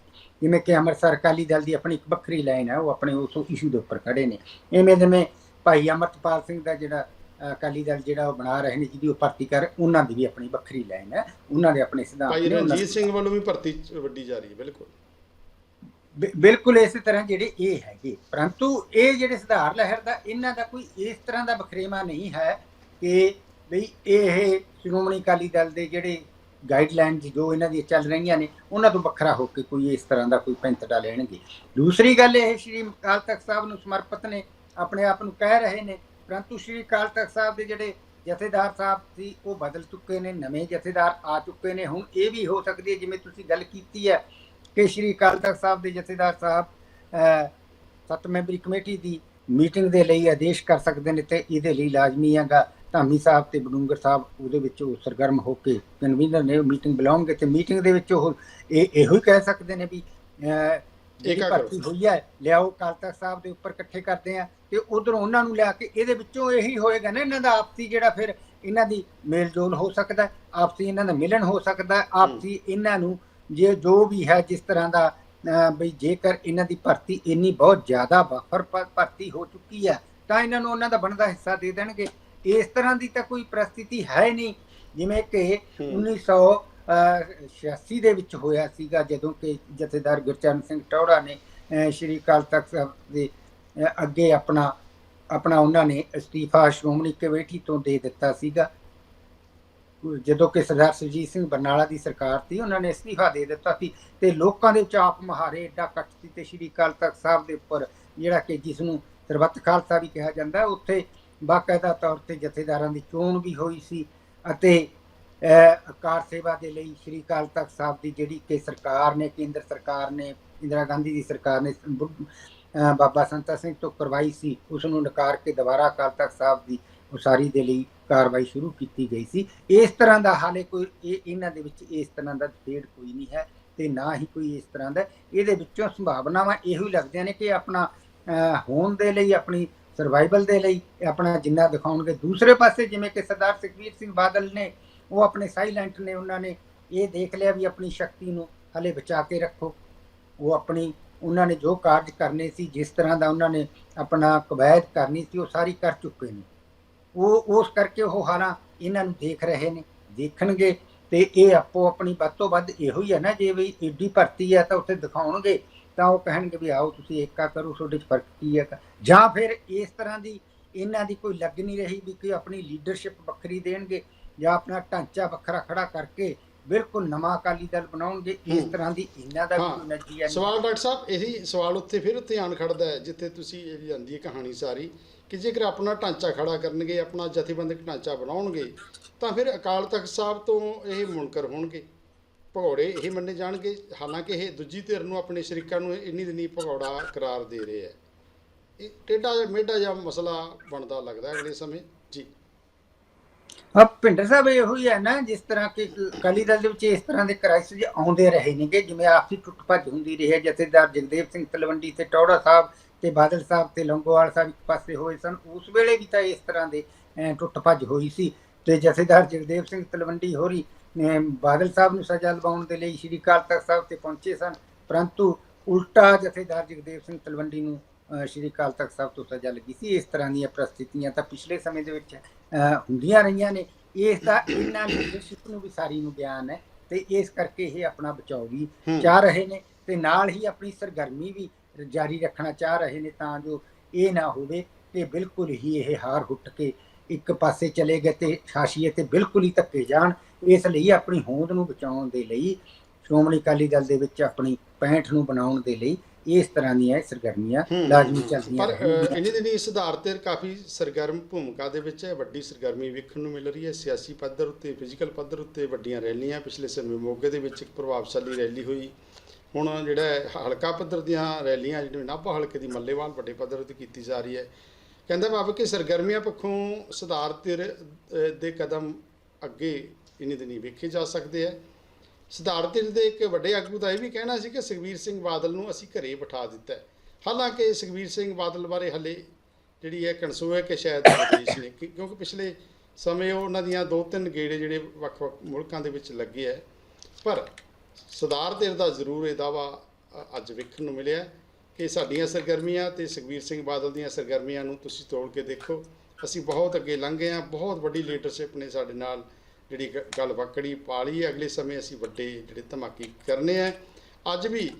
ਜਿਵੇਂ ਕਿ ਅੰਮ੍ਰਿਤਸਰ ਅਕਾਲੀ ਦਲ ਦੀ ਆਪਣੀ ਇੱਕ ਵੱਖਰੀ ਲਾਈਨ ਹੈ ਉਹ ਆਪਣੇ ਉਸ ਇਸ਼ੂ ਦੇ ਉੱਪਰ ਖੜੇ ਨੇ। ਐਵੇਂ ਜਿਵੇਂ ਭਾਈ ਅਮਰਤਪਾਲ ਸਿੰਘ ਦਾ ਜਿਹੜਾ ਅਕਾਲੀ ਦਲ ਜਿਹੜਾ ਉਹ ਬਣਾ ਰਹੇ ਨੇ ਜਿਹਦੀ ਉਹ ਭਰਤੀ ਕਰ ਉਹਨਾਂ ਦੀ ਵੀ ਆਪਣੀ ਵੱਖਰੀ ਲਾਈਨ ਹੈ। ਉਹਨਾਂ ਦੇ ਆਪਣੇ ਸਿਧਾਂਤ
ਭਾਈ ਰਣਜੀਤ ਸਿੰਘ ਵੱਲੋਂ ਵੀ ਭਰਤੀ ਵੱਡੀ ਜਾ ਰਹੀ ਹੈ ਬਿਲਕੁਲ।
ਬਿਲਕੁਲ ਇਸੇ ਤਰ੍ਹਾਂ ਜਿਹੜੇ ਇਹ ਹੈਗੇ। ਪਰੰਤੂ ਇਹ ਜਿਹੜੇ ਸੁਧਾਰ ਲਹਿਰ ਦਾ, ਇਹਨਾਂ ਦਾ ਕੋਈ ਇਸ ਤਰ੍ਹਾਂ ਦਾ ਬਖਰੇਵਾ ਨਹੀਂ ਹੈ ਕਿ ਵੀ ਇਹ ਸ਼੍ਰੋਮਣੀ ਅਕਾਲੀ ਦਲ ਦੇ ਜਿਹੜੇ ਗਾਈਡਲਾਈਨਸ ਜੋ ਇਹਨਾਂ ਦੀਆਂ ਚੱਲ ਰਹੀਆਂ ਨੇ, ਉਹਨਾਂ ਤੋਂ ਵੱਖਰਾ ਹੋ ਕੇ ਕੋਈ ਇਸ ਤਰ੍ਹਾਂ ਦਾ ਕੋਈ ਪੈਂਤੜਾ ਲੈਣਗੇ। ਦੂਸਰੀ ਗੱਲ ਇਹ, ਸ਼੍ਰੀ ਅਕਾਲ ਤਖਤ ਸਾਹਿਬ ਨੂੰ ਸਮਰਪਿਤ ਨੇ, ਆਪਣੇ ਆਪ ਨੂੰ ਕਹਿ ਰਹੇ ਨੇ। ਪਰੰਤੂ ਸ਼੍ਰੀ ਅਕਾਲ ਤਖਤ ਸਾਹਿਬ ਦੇ ਜਿਹੜੇ ਜਥੇਦਾਰ ਸਾਹਿਬ ਸੀ, ਉਹ ਬਦਲ ਚੁੱਕੇ ਨੇ, ਨਵੇਂ ਜਥੇਦਾਰ ਆ ਚੁੱਕੇ ਨੇ। ਹੁਣ ਇਹ ਵੀ ਹੋ ਸਕਦੀ ਹੈ, ਜਿਵੇਂ ਤੁਸੀਂ ਗੱਲ ਕੀਤੀ ਹੈ ਕਿ ਸ਼੍ਰੀ ਅਕਾਲ ਤਖਤ ਸਾਹਿਬ ਦੇ ਜਥੇਦਾਰ ਸਾਹਿਬ ਸੱਤ ਮੈਂਬਰੀ ਕਮੇਟੀ ਦੀ ਮੀਟਿੰਗ ਦੇ ਲਈ ਆਦੇਸ਼ ਕਰ ਸਕਦੇ ਨੇ ਤੇ ਇਹਦੇ ਲਈ ਲਾਜ਼ਮੀ ਹੈਗਾ ਧਾਮੀ ਸਾਹਿਬ ਤੇ ਬਡੂੰਗਰ ਸਾਹਿਬ ਉਹਦੇ ਵਿੱਚ ਉਹ ਸਰਗਰਮ ਹੋ ਕੇ ਕਨਵੀਨਰ ਨੇ ਮੀਟਿੰਗ ਬੁਲਾਉਣਗੇ ਤੇ ਮੀਟਿੰਗ ਦੇ ਵਿੱਚ ਉਹ ਇਹ ਇਹੋ ਹੀ ਕਹਿ ਸਕਦੇ ਨੇ ਵੀ
ਕਰੋ।
ਭਰਤੀ ਹੋਈ ਹੈ ਲਿਆਓ ਅਕਾਲ ਤਖਤ ਸਾਹਿਬ ਦੇ ਉੱਪਰ ਇਕੱਠੇ ਕਰਦੇ ਆ ਤੇ ਉਧਰੋਂ ਉਹਨਾਂ ਨੂੰ ਲਿਆ ਕੇ ਇਹਦੇ ਵਿੱਚੋਂ ਇਹੀ ਹੋਏਗਾ ਨਾ ਇਹਨਾਂ ਦਾ ਆਪਸੀ ਜਿਹੜਾ ਫਿਰ ਇਹਨਾਂ ਦੀ ਮੇਲ ਜੋਲ ਹੋ ਸਕਦਾ ਆਪਸੀ ਇਹਨਾਂ ਦਾ ਮਿਲਣ ਹੋ ਸਕਦਾ ਆਪਸੀ ਇਹਨਾਂ ਨੂੰ ਜੇ ਜੋ ਵੀ ਹੈ ਜਿਸ ਤਰ੍ਹਾਂ ਦਾ ਬਈ ਜੇਕਰ ਇਹਨਾਂ ਦੀ ਭਰਤੀ ਇੰਨੀ ਬਹੁਤ ਜ਼ਿਆਦਾ ਬਫਰ ਭਰਤੀ ਹੋ ਚੁੱਕੀ ਹੈ ਤਾਂ ਇਹਨਾਂ ਨੂੰ ਉਹਨਾਂ ਦਾ ਬਣਦਾ ਹਿੱਸਾ ਦੇ ਦੇਣਗੇ। ਇਸ ਤਰ੍ਹਾਂ ਦੀ ਤਾਂ ਕੋਈ ਪ੍ਰਸਥਿਤੀ ਹੈ ਨਹੀਂ। ਜਿਵੇਂ ਕਿ
ਹੂੰ।
1986 ਦੇ ਵਿੱਚ ਹੋਇਆ ਸੀਗਾ ਜਦੋਂ ਕਿ ਜਥੇਦਾਰ ਗੁਰਚਰਨ ਸਿੰਘ ਟੌੜਾ ਨੇ ਸ਼੍ਰੀ ਅਕਾਲ ਤਖਤ ਸਾਹਿਬ ਦੇ ਅੱਗੇ ਆਪਣਾ ਆਪਣਾ ਉਹਨਾਂ ਨੇ ਅਸਤੀਫਾ ਸ਼੍ਰੋਮਣੀ ਕਮੇਟੀ ਤੋਂ ਦੇ ਦਿੱਤਾ ਸੀਗਾ। ਜਦੋਂ ਕਿ ਸਰਦਾਰ ਸੁਰਜੀਤ ਸਿੰਘ ਬਰਨਾਲਾ ਦੀ ਸਰਕਾਰ ਸੀ, ਉਹਨਾਂ ਨੇ ਅਸਤੀਫਾ ਦੇ ਦਿੱਤਾ ਸੀ ਤੇ ਲੋਕਾਂ ਦੇ ਵਿੱਚ ਆਪ ਮਹਾਰੇ ਏਡਾ ਕੱਟ ਸੀ ਤੇ ਸ਼੍ਰੀ ਅਕਾਲ ਤਖਤ ਸਾਹਿਬ ਦੇ ਉੱਪਰ, ਜਿਹੜਾ ਕਿ ਜਿਸ ਨੂੰ ਸਰਬੱਤ ਖਾਲਸਾ ਵੀ ਕਿਹਾ ਜਾਂਦਾ ਉੱਥੇ ਬਾਕਾਇਦਾ ਤੌਰ ਤੇ ਜਥੇਦਾਰਾਂ ਦੀ ਚੋਣ ਵੀ ਹੋਈ ਸੀ ਅਤੇ ਕਾਰ ਸੇਵਾ ਦੇ ਲਈ ਸ਼੍ਰੀ ਅਕਾਲ ਤਖਤ ਸਾਹਿਬ ਦੀ ਜਿਹੜੀ ਕਿ ਸਰਕਾਰ ਨੇ, ਕੇਂਦਰ ਸਰਕਾਰ ਨੇ, ਇੰਦਰਾ ਗਾਂਧੀ ਦੀ ਸਰਕਾਰ ਨੇ ਬਾਬਾ ਸੰਤਾ ਸਿੰਘ ਤੋਂ ਕਰਵਾਈ ਸੀ ਉਸ ਨੂੰ ਨਕਾਰ ਕੇ ਦੁਬਾਰਾ ਅਕਾਲ ਤਖਤ ਸਾਹਿਬ ਦੀ ਉਸਾਰੀ ਦੇ ਲਈ ਕਾਰਵਾਈ ਸ਼ੁਰੂ ਕੀਤੀ ਗਈ ਸੀ। ਇਸ ਤਰ੍ਹਾਂ ਦਾ ਹਾਲੇ ਕੋਈ ਇਹ ਇਹਨਾਂ ਦੇ ਵਿੱਚ ਇਸ ਤਰ੍ਹਾਂ ਦਾ ਡਿਬੇਟ ਕੋਈ ਨਹੀਂ ਹੈ ਤੇ ਨਾ ਹੀ ਕੋਈ ਇਸ ਤਰ੍ਹਾਂ ਦਾ। ਇਹਦੇ ਵਿੱਚੋਂ ਸੰਭਾਵਨਾਵਾਂ ਇਹੋ ਹੀ ਲੱਗਦੀਆਂ ਨੇ ਕਿ ਆਪਣਾ ਹੋਣ ਦੇ ਲਈ, ਆਪਣੀ ਸਰਵਾਈਵਲ ਦੇ ਲਈ, ਆਪਣਾ ਜਿੰਨਾ ਦਿਖਾਉਣਗੇ। ਦੂਸਰੇ ਪਾਸੇ ਜਿਵੇਂ ਕਿ ਸਰਦਾਰ ਸੁਖਬੀਰ ਸਿੰਘ ਬਾਦਲ ਨੇ, ਉਹ ਆਪਣੇ ਸਾਇਲੈਂਟ ਨੇ, ਉਹਨਾਂ ਨੇ ਇਹ ਦੇਖ ਲਿਆ ਵੀ ਆਪਣੀ ਸ਼ਕਤੀ ਨੂੰ ਹਲੇ ਬਚਾ ਕੇ ਰੱਖੋ। ਉਹ ਆਪਣੀ, ਉਹਨਾਂ ਨੇ ਜੋ ਕਾਰਜ ਕਰਨੇ ਸੀ, ਜਿਸ ਤਰ੍ਹਾਂ ਦਾ ਉਹਨਾਂ ਨੇ ਆਪਣਾ ਕਵਾਇਦ ਕਰਨੀ ਸੀ, ਉਹ ਸਾਰੀ ਕਰ ਚੁੱਕੇ ਨੇ। ਉਹ ਉਸ ਕਰਕੇ ਉਹ ਹਾਲਾਂ ਇਹਨਾਂ ਨੂੰ ਦੇਖ ਰਹੇ ਨੇ ਦੇਖਣਗੇ ਤੇ ਇਹ ਆਪੋ ਆਪਣੀ ਵੱਧ ਤੋਂ ਵੱਧ ਇਹੋ ਹੀ ਹੈ ਨਾ ਜੇ ਵੀ ਏਡੀ ਭਰਤੀ ਹੈ ਤਾਂ ਉੱਥੇ ਦਿਖਾਉਣਗੇ ਤਾਂ ਉਹ ਕਹਿਣਗੇ ਵੀ ਆਓ ਤੁਸੀਂ ਏਕਾ ਕਰੋ ਤੁਹਾਡੇ ਚ ਫ਼ਰਕ ਕੀ ਹੈ ਜਾਂ ਫਿਰ ਇਸ ਤਰ੍ਹਾਂ ਦੀ ਇਹਨਾਂ ਦੀ ਕੋਈ ਲੱਗ ਨਹੀਂ ਰਹੀ ਵੀ ਕਿ ਆਪਣੀ ਲੀਡਰਸ਼ਿਪ ਵੱਖਰੀ ਦੇਣਗੇ ਜਾਂ ਆਪਣਾ ਢਾਂਚਾ ਵੱਖਰਾ ਖੜਾ ਕਰਕੇ ਬਿਲਕੁਲ ਨਵਾਂ ਅਕਾਲੀ ਦਲ ਬਣਾਉਣਗੇ ਇਸ। ਤਰ੍ਹਾਂ ਦੀ ਇਹਨਾਂ ਦਾ। ਕੋਈ ਨਜ਼ਰੀਆ ਨਹੀਂ
ਸਵਾਲ ਡਾਕਟਰ ਸਾਹਿਬ ਇਹੀ ਸਵਾਲ ਉੱਥੇ ਫਿਰ ਆਣ ਖੜਦਾ ਹੈ ਜਿੱਥੇ ਤੁਸੀਂ ਇਹ ਜਾਂਦੀ ਹੈ ਕਹਾਣੀ ਸਾਰੀ ਕਿ ਜੇਕਰ ਆਪਣਾ ਢਾਂਚਾ ਖੜਾ ਕਰਨਗੇ, ਆਪਣਾ ਜਥੇਬੰਦਕ ਢਾਂਚਾ ਬਣਾਉਣਗੇ, ਤਾਂ ਫਿਰ ਅਕਾਲ ਤਖਤ ਸਾਹਿਬ ਤੋਂ ਇਹ ਮੁਨਕਰ ਹੋਣਗੇ। ਭਗੌੜੇ ਇਹ ਮੰਨੇ ਜਾਣਗੇ। ਹਾਲਾਂਕਿ ਇਹ ਦੂਜੀ ਧਿਰ ਨੂੰ ਆਪਣੇ ਸ਼ਰੀਕਾਂ ਨੂੰ ਇੰਨੀ ਦਿਨੀ ਭਗੌੜਾ ਕਰਾਰ ਦੇ ਰਹੇ ਹੈ। ਇਹ ਟੇਢਾ ਜਿਹਾ, ਮੇਢਾ ਜਿਹਾ ਮਸਲਾ ਬਣਦਾ ਲੱਗਦਾ ਅਗਲੇ ਸਮੇਂ। ਜੀ।
ਆ ਭਿੰਡਰ ਸਾਹਿਬ, ਇਹੋ ਹੀ ਹੈ ਨਾ, ਜਿਸ ਤਰ੍ਹਾਂ ਕਿ ਅਕਾਲੀ ਦਲ ਦੇ ਵਿੱਚ ਇਸ ਤਰ੍ਹਾਂ ਦੇ ਕ੍ਰਾਈਸਿਸ ਆਉਂਦੇ ਰਹੇ ਨੇਗੇ, ਜਿਵੇਂ ਆਪਸੀ ਟੁੱਟ ਭੱਜ ਹੁੰਦੀ ਰਹੀ ਹੈ। ਜਥੇਦਾਰ ਜਗਦੇਵ ਸਿੰਘ ਤਲਵੰਡੀ ਤੇ ਟੌੜਾ ਸਾਹਿਬ ਤੇ ਬਾਦਲ ਸਾਹਿਬ ਤੇ ਲੰਗੋਵਾਲ ਸਾਹਿਬ ਇੱਕ ਪਾਸੇ ਹੋਏ ਸਨ ਉਸ ਵੇਲੇ ਵੀ ਤਾਂ ਇਸ ਤਰ੍ਹਾਂ ਦੇ ਟੁੱਟ ਭੱਜ ਹੋਈ ਸੀ ਤੇ ਜਥੇਦਾਰ ਜਗਦੇਵ ਸਿੰਘ ਤਲਵੰਡੀ ਹੋਰੀ ਬਾਦਲ ਸਾਹਿਬ ਨੂੰ ਸਜ਼ਾ ਲਵਾਉਣ ਦੇ ਲਈ ਸ਼੍ਰੀ ਅਕਾਲ ਤਖਤ ਸਾਹਿਬ ਤੇ ਪਹੁੰਚੇ ਸਨ ਪਰੰਤੂ ਉਲਟਾ ਜਥੇਦਾਰ ਜਗਦੇਵ ਸਿੰਘ ਤਲਵੰਡੀ ਨੂੰ ਸ਼੍ਰੀ ਅਕਾਲ ਤਖਤ ਸਾਹਿਬ ਤੋਂ ਸਜ਼ਾ ਲੱਗੀ ਸੀ ਇਸ ਤਰ੍ਹਾਂ ਦੀਆਂ ਪ੍ਰਸਥਿਤੀਆਂ ਤਾਂ ਪਿਛਲੇ ਸਮੇਂ ਦੇ ਵਿੱਚ ਹੁੰਦੀਆਂ ਰਹੀਆਂ ਨੇ ਇਸ ਦਾ ਇਹਨਾਂ ਲੀਡਰਸ਼ਿਪ ਨੂੰ ਵੀ ਸਾਰੀ ਨੂੰ ਗਿਆਨ ਹੈ ਤੇ ਇਸ ਕਰਕੇ ਇਹ ਆਪਣਾ ਬਚਾਓ ਵੀ। ਚਾਹ ਰਹੇ ਨੇ ਤੇ ਨਾਲ ਹੀ ਆਪਣੀ ਸਰਗਰਮੀ ਵੀ ਜਾਰੀ ਰੱਖਣਾ ਚਾਹ ਰਹੇ ਨੇ ਤਾਂ ਜੋ ਇਹ ਨਾ ਹੋਵੇ ਕਿ ਬਿਲਕੁਲ ਹੀ ਇਹ ਹਾਰ ਹੁੱਟ ਕੇ ਇੱਕ ਪਾਸੇ ਚਲੇ ਗਏ ਤੇ ਹਾਸ਼ੀਏ ਤੇ ਬਿਲਕੁਲ ਹੀ ਧੱਕੇ ਜਾਣ ਇਸ ਲਈ ਆਪਣੀ ਹੋਂਦ ਨੂੰ ਬਚਾਉਣ ਦੇ ਲਈ ਸ਼੍ਰੋਮਣੀ ਅਕਾਲੀ ਦਲ ਦੇ ਵਿੱਚ ਆਪਣੀ ਪੈਂਠ ਨੂੰ ਬਣਾਉਣ ਦੇ ਲਈ ਇਸ ਤਰ੍ਹਾਂ ਦੀਆਂ ਸਰਗਰਮੀਆਂ ਲਾਜ਼ਮੀ। ਚੱਲਦੀਆਂ
ਪਰ
ਰਹਿਣਗੀਆਂ।
ਅ, ਇੰਨੀ ਦਿਨੀ ਸੁਧਾਰ ਤੇ ਕਾਫੀ ਸਰਗਰਮ ਭੂਮਿਕਾ ਦੇ ਵਿੱਚ ਹੈ ਵੱਡੀ ਸਰਗਰਮੀ ਵੇਖਣ ਨੂੰ ਮਿਲ ਰਹੀ ਹੈ ਸਿਆਸੀ ਪੱਧਰ ਉੱਤੇ ਫਿਜ਼ੀਕਲ ਪੱਧਰ ਉੱਤੇ ਵੱਡੀਆਂ ਰੈਲੀਆਂ ਪਿਛਲੇ ਸਮੇਂ ਮੋਗੇ ਦੇ ਵਿੱਚ ਇੱਕ ਪ੍ਰਭਾਵਸ਼ਾਲੀ ਰੈਲੀ ਹੋਈ ਹੁਣ ਜਿਹੜਾ ਹਲਕਾ ਪੱਧਰ ਦੀਆਂ ਰੈਲੀਆਂ ਜਿਹੜੀਆਂ ਨਾਭਾ ਹਲਕੇ ਦੀ ਮੱਲੇਵਾਲ ਵੱਡੇ ਪੱਧਰ 'ਤੇ ਕੀਤੀ ਜਾ ਰਹੀ ਹੈ। ਕਹਿੰਦਾ ਬਾਬਾ ਕਿ ਸਰਗਰਮੀਆਂ ਪੱਖੋਂ ਸੁਧਾਰ ਤੇ ਦੇ ਕਦਮ ਅੱਗੇ ਇੰਨੀ ਦਿਨੀ ਵੇਖੇ ਜਾ ਸਕਦੇ ਆ ਧਿਰ ਦੇ ਇੱਕ ਵੱਡੇ ਆਗੂ ਦਾ ਇਹ ਵੀ ਕਹਿਣਾ ਸੀ ਕਿ ਸੁਖਬੀਰ ਸਿੰਘ ਬਾਦਲ ਨੂੰ ਅਸੀਂ ਘਰੇ ਬਿਠਾ ਦਿੱਤਾ ਹੈ। ਹਾਲਾਂਕਿ ਸੁਖਬੀਰ ਸਿੰਘ ਬਾਦਲ ਬਾਰੇ ਹਲੇ ਜਿਹੜੀ ਹੈ ਕਨਸੂ ਕਿ ਸ਼ਾਇਦ ਦੇਸ਼ ਨੇ ਕਿਉਂਕਿ ਪਿਛਲੇ ਸਮੇਂ ਉਹਨਾਂ ਦੀਆਂ ਦੋ ਤਿੰਨ ਗੇੜੇ ਜਿਹੜੇ ਵੱਖ-ਵੱਖ ਮੁਲਕਾਂ ਦੇ ਵਿੱਚ ਲੱਗੇ ਹੈ। ਪਰ ਸੁਧਾਰ ਧਿਰ ਦਾ ਜ਼ਰੂਰ ਇਹ ਦਾਵਾ ਅੱਜ ਵੇਖਣ ਨੂੰ ਮਿਲਿਆ ਕਿ ਸਾਡੀਆਂ ਸਰਗਰਮੀਆਂ ਤੇ ਸੁਖਬੀਰ ਸਿੰਘ ਬਾਦਲ ਦੀਆਂ ਸਰਗਰਮੀਆਂ ਨੂੰ ਤੁਸੀਂ ਤੋੜ ਕੇ ਦੇਖੋ। ਅਸੀਂ ਬਹੁਤ ਅੱਗੇ ਲੰਘ ਗਏ ਹਾਂ, ਬਹੁਤ ਵੱਡੀ ਲੀਡਰਸ਼ਿਪ ਨੇ ਸਾਡੇ ਨਾਲ ਜਿਹੜੀ ਗ- ਗੱਲ ਵਕੜੀ ਪਾਲੀ ਹੈ। ਅਗਲੇ ਸਮੇਂ ਅਸੀਂ ਵੱਡੇ ਜਿਹੜੇ ਧਮਾਕੇ ਕਰਨੇ ਆ। ਅੱਜ ਵੀ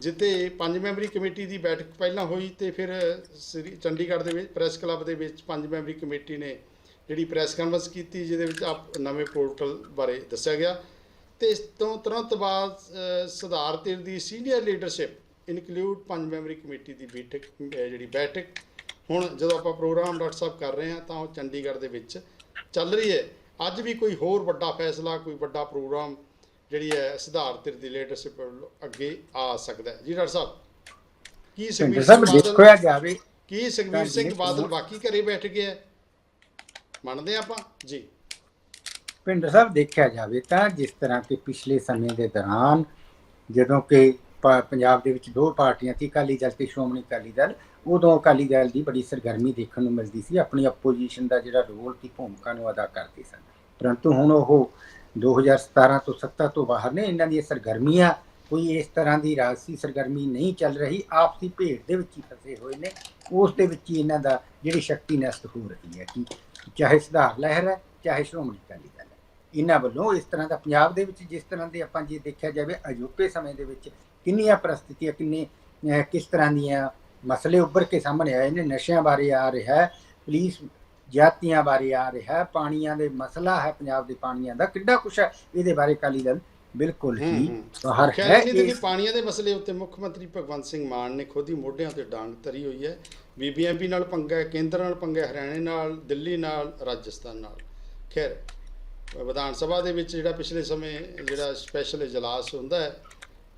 ਜਿੱਤੇ ਪੰਜ ਮੈਂਬਰੀ ਕਮੇਟੀ ਦੀ ਬੈਠਕ ਪਹਿਲਾਂ ਹੋਈ ਤੇ ਫਿਰ ਸ੍ਰੀ ਚੰਡੀਗੜ੍ਹ ਦੇ ਵਿੱਚ, ਪ੍ਰੈਸ ਕਲੱਬ ਦੇ ਵਿੱਚ ਪੰਜ ਮੈਂਬਰੀ ਕਮੇਟੀ ਨੇ ਜਿਹੜੀ ਪ੍ਰੈਸ ਕਾਨਫਰੰਸ ਕੀਤੀ, ਜਿਹਦੇ ਵਿੱਚ ਆਪ ਨਵੇਂ ਪੋਰਟਲ ਬਾਰੇ ਦੱਸਿਆ ਗਿਆ। ਤੇ ਇਸ ਤੋਂ ਤੁਰੰਤ ਬਾਅਦ ਸੁਧਾਰ ਧਿਰ ਦੀ ਸੀਨੀਅਰ ਲੀਡਰਸ਼ਿਪ ਇਨਕਲੂਡ ਪੰਜ ਮੈਂਬਰੀ ਕਮੇਟੀ ਦੀ ਬੈਠਕ ਜਿਹੜੀ ਬੈਠਕ ਹੁਣ ਜਦੋਂ ਆਪਾਂ ਪ੍ਰੋਗਰਾਮ ਡਾਕਟਰ ਸਾਹਿਬ ਕਰ ਰਹੇ ਹਾਂ ਤਾਂ ਉਹ ਚੰਡੀਗੜ੍ਹ ਦੇ ਵਿੱਚ ਚੱਲ ਰਹੀ ਹੈ ਅੱਜ ਵੀ ਕੋਈ ਹੋਰ ਵੱਡਾ ਫੈਸਲਾ ਕੋਈ ਵੱਡਾ ਪ੍ਰੋਗਰਾਮ ਜਿਹੜੀ ਹੈ ਸੁਧਾਰ ਧਿਰ ਦੀ ਲੀਡਰਸ਼ਿਪ ਅੱਗੇ ਆ ਸਕਦਾ ਹੈ ਜੀ ਡਾਕਟਰ ਸਾਹਿਬ ਕੀ
ਸਾਹਿਬ
ਸਿੰਘ
ਦੇਖਿਆ ਜਾਵੇ
ਕੀ ਸੁਖਬੀਰ
ਹਾਂਜੀ,
ਸਿੰਘ ਬਾਦਲ। ਬਾਕੀ ਘਰੇ ਬੈਠ ਗਿਆ? ਮੰਨਦੇ ਆਪਾਂ ਜੀ
ਪਿੰਡ ਸਾਹਿਬ ਦੇਖਿਆ ਜਾਵੇ ਤਾਂ ਜਿਸ ਤਰ੍ਹਾਂ ਕਿ ਪਿਛਲੇ ਸਮੇਂ ਦੇ ਦੌਰਾਨ ਜਦੋਂ ਕਿ ਪ- ਪੰਜਾਬ ਦੇ ਵਿੱਚ ਦੋ ਪਾਰਟੀਆਂ ਸੀ, ਅਕਾਲੀ ਦਲ ਤੇ ਸ਼੍ਰੋਮਣੀ ਅਕਾਲੀ ਦਲ, ਉਦੋਂ ਅਕਾਲੀ ਦਲ ਦੀ ਬੜੀ ਸਰਗਰਮੀ ਦੇਖਣ ਨੂੰ ਮਿਲਦੀ ਸੀ, ਆਪਣੀ ਆਪੋਜੀਸ਼ਨ ਦਾ ਜਿਹੜਾ ਰੋਲ ਸੀ, ਭੂਮਿਕਾ ਨੂੰ ਅਦਾ ਕਰਦੇ ਸਨ। ਪਰੰਤੂ ਹੁਣ ਉਹ 2017 ਤੋਂ ਸੱਤਾ ਤੋਂ ਬਾਹਰ ਨੇ, ਇਹਨਾਂ ਦੀਆਂ ਸਰਗਰਮੀਆਂ ਕੋਈ ਇਸ ਤਰ੍ਹਾਂ ਦੀ ਰਾਜਸੀ ਸਰਗਰਮੀ ਨਹੀਂ ਚੱਲ ਰਹੀ, ਆਪਸੀ ਭੇਡ ਦੇ ਵਿੱਚ ਹੀ ਫਸੇ ਹੋਏ ਨੇ, ਉਸ ਦੇ ਵਿੱਚ ਹੀ ਇਹਨਾਂ ਦਾ ਜਿਹੜੀ ਸ਼ਕਤੀ ਨਸ਼ਟ ਹੋ ਰਹੀ ਹੈ ਕਿ ਚਾਹੇ ਸੁਧਾਰ ਲਹਿਰ ਹੈ, ਚਾਹੇ ਸ਼੍ਰੋਮਣੀ ਅਕਾਲੀ ਦਲ। ਇਹਨਾਂ ਵੱਲੋਂ ਇਸ ਤਰ੍ਹਾਂ ਦਾ ਪੰਜਾਬ ਦੇ ਵਿੱਚ ਜਿਸ ਤਰ੍ਹਾਂ ਦੇ ਆਪਾਂ ਜੇ ਦੇਖਿਆ ਜਾਵੇ ਅਜੋਕੇ ਸਮੇਂ ਦੇ ਵਿੱਚ ਕਿੰਨੀਆਂ ਪ੍ਰਸਥਿਤੀਆਂ ਕਿੰਨੇ ਕਿਸ ਤਰ੍ਹਾਂ ਦੀਆਂ ਮਸਲੇ ਉੱਭਰ ਕੇ ਸਾਹਮਣੇ ਆਏ ਨੇ ਨਸ਼ਿਆਂ ਬਾਰੇ ਆ ਰਿਹਾ ਹੈ ਪੁਲਿਸ ਜਾਤੀਆਂ ਬਾਰੇ ਆ ਰਿਹਾ ਹੈ ਪਾਣੀਆਂ ਦੇ ਮਸਲਾ ਹੈ ਪੰਜਾਬ ਦੇ ਪਾਣੀਆਂ ਦਾ ਕਿੱਡਾ ਕੁਛ ਹੈ ਇਹਦੇ ਬਾਰੇ ਅਕਾਲੀ ਦਲ ਬਿਲਕੁਲ
ਹੂੰ।
ਬਾਹਰ ਹੈ
ਇਹ ਪਾਣੀਆਂ ਦੇ ਮਸਲੇ ਉੱਤੇ ਮੁੱਖ ਮੰਤਰੀ ਭਗਵੰਤ ਸਿੰਘ ਮਾਨ ਨੇ ਖੁਦ ਹੀ ਮੋਢਿਆਂ ਤੇ ਡਾਂਗ ਧਰੀ ਹੋਈ ਹੈ ਬੀਬੀਐਮਪੀ ਨਾਲ ਪੰਗਾ ਹੈ ਕੇਂਦਰ ਨਾਲ ਪੰਗਾ ਹੈ ਹਰਿਆਣੇ ਨਾਲ ਦਿੱਲੀ ਨਾਲ ਰਾਜਸਥਾਨ ਨਾਲ ਖੈਰ ਵਿਧਾਨ ਸਭਾ ਦੇ ਵਿੱਚ ਜਿਹੜਾ ਪਿਛਲੇ ਸਮੇਂ ਜਿਹੜਾ ਸਪੈਸ਼ਲ ਇਜਲਾਸ ਹੁੰਦਾ ਹੈ,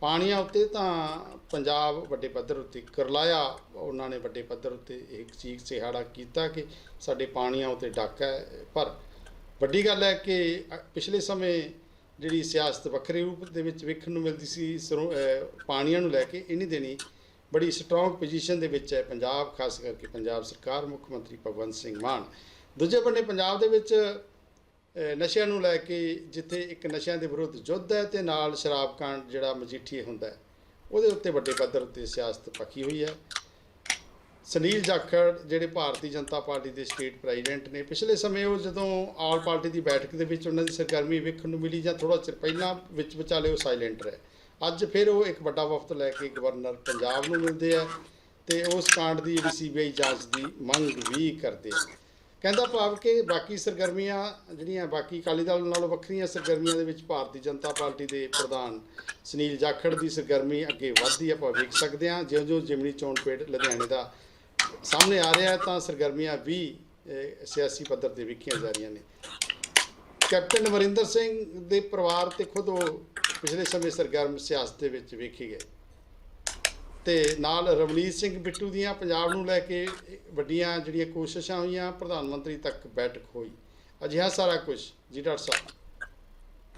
ਪਾਣੀਆਂ ਉੱਤੇ ਤਾਂ ਪੰਜਾਬ ਵੱਡੇ ਪੱਧਰ ਉੱਤੇ ਕਰਲਾਇਆ ਉਹਨਾਂ ਨੇ ਵੱਡੇ ਪੱਧਰ ਉੱਤੇ ਇੱਕ ਚੀਕ ਸਿਹਾੜਾ ਕੀਤਾ ਕਿ ਸਾਡੇ ਪਾਣੀਆਂ ਉੱਤੇ ਡਾਕਾ ਹੈ, ਪਰ ਵੱਡੀ ਗੱਲ ਹੈ ਕਿ ਪਿਛਲੇ ਸਮੇਂ ਜਿਹੜੀ ਸਿਆਸਤ ਵੱਖਰੇ ਰੂਪ ਦੇ ਵਿੱਚ ਵੇਖਣ ਨੂੰ ਮਿਲਦੀ ਸੀ, ਸਰੋਂ- ਪਾਣੀਆਂ ਨੂੰ ਲੈ ਕੇ ਇੰਨੀ ਦੇਣੀ, ਬੜੀ ਸਟਰੋਂਗ ਪੋਜੀਸ਼ਨ ਦੇ ਵਿੱਚ ਹੈ ਪੰਜਾਬ, ਖਾਸ ਕਰਕੇ ਪੰਜਾਬ ਸਰਕਾਰ ਮੁੱਖ ਮੰਤਰੀ ਭਗਵੰਤ ਸਿੰਘ ਮਾਨ। ਦੂਜੇ ਬੰਨੇ ਪੰਜਾਬ ਦੇ ਵਿੱਚ ਨਸ਼ਿਆਂ ਨੂੰ ਲੈ ਕੇ ਜਿੱਥੇ ਇੱਕ ਨਸ਼ਿਆਂ ਦੇ ਵਿਰੁੱਧ ਯੁੱਧ ਹੈ ਤੇ ਨਾਲ ਸ਼ਰਾਬ ਕਾਂਡ ਜਿਹੜਾ ਮਜੀਠੀਏ ਹੁੰਦਾ ਹੈ, ਉਹਦੇ ਉੱਤੇ ਵੱਡੇ ਪੱਧਰ ਉੱਤੇ ਸਿਆਸਤ ਪੱਕੀ ਹੋਈ ਹੈ। ਸੁਨੀਲ ਜਾਖੜ, ਜਿਹੜੇ ਭਾਰਤੀ ਜਨਤਾ ਪਾਰਟੀ ਦੇ ਸਟੇਟ ਪ੍ਰੈਜ਼ੀਡੈਂਟ ਨੇ, ਪਿਛਲੇ ਸਮੇਂ ਉਹ ਜਦੋਂ ਆਲ ਪਾਰਟੀ ਦੀ ਬੈਠਕ ਦੇ ਵਿੱਚ ਉਹਨਾਂ ਦੀ ਸਰਗਰਮੀ ਵੇਖਣ ਨੂੰ ਮਿਲੀ ਜਾਂ ਥੋੜਾ ਚਿਰ ਪਹਿਲਾਂ ਵਿੱਚ ਵਿਚਾਲੇ ਉਹ ਸਾਇਲੈਂਟ ਰਹੇ। ਅੱਜ ਫਿਰ ਉਹ ਇੱਕ ਵੱਡਾ ਵਫਦ ਲੈ ਕੇ ਗਵਰਨਰ ਪੰਜਾਬ ਨੂੰ ਮਿਲਦੇ ਆ ਤੇ ਉਸ ਕਾਂਡ ਦੀ ਜਿਹੜੀ ਸੀਬੀਆਈ ਜਾਂਚ ਦੀ ਮੰਗ ਵੀ ਕਰਦੇ ਆ। ਕਹਿੰਦਾ ਭਾਵ ਕਿ ਬਾਕੀ ਸਰਗਰਮੀਆਂ ਜਿਹੜੀਆਂ, ਬਾਕੀ ਅਕਾਲੀ ਦਲ ਨਾਲੋਂ ਵੱਖਰੀਆਂ ਸਰਗਰਮੀਆਂ ਦੇ ਵਿੱਚ ਭਾਰਤੀ ਜਨਤਾ ਪਾਰਟੀ ਦੇ ਪ੍ਰਧਾਨ ਸੁਨੀਲ ਜਾਖੜ ਦੀ ਸਰਗਰਮੀ ਅੱਗੇ ਵੱਧਦੀ ਆਪਾਂ ਵੇਖ ਸਕਦੇ ਹਾਂ। ਜਿਉਂ-ਜਿਉਂ ਜਿਮਨੀ ਚੋਣ ਪੇਟ ਲੁਧਿਆਣੇ ਦਾ ਸਾਹਮਣੇ ਆ ਰਿਹਾ ਤਾਂ ਸਰਗਰਮੀਆਂ ਵੀ ਸਿਆਸੀ ਪੱਧਰ ਤੇ ਵਿਖੀਆਂ ਜਾ ਰਹੀਆਂ ਨੇ। ਕੈਪਟਨ ਅਮਰਿੰਦਰ ਸਿੰਘ ਦੇ ਪਰਿਵਾਰ ਤੇ ਖੁਦ ਉਹ ਪਿਛਲੇ ਸਮੇਂ ਸਰਗਰਮ ਸਿਆਸਤ ਦੇ ਵਿੱਚ ਵੇਖੇ ਗਏ। ਤੇ ਨਾਲ ਰਵਨੀਤ ਸਿੰਘ ਬਿੱਟੂ ਦੀਆਂ ਪੰਜਾਬ ਨੂੰ ਲੈ ਕੇ ਵੱਡੀਆਂ ਜਿਹੜੀਆਂ ਕੋਸ਼ਿਸ਼ਾਂ ਹੋਈਆਂ ਪ੍ਰਧਾਨ ਮੰਤਰੀ ਤੱਕ ਬੈਠਕ ਹੋਈ। ਅਜਿਹਾ ਸਾਰਾ ਕੁਝ ਜੀ ਡਾਕਟਰ ਸਾਹਿਬ।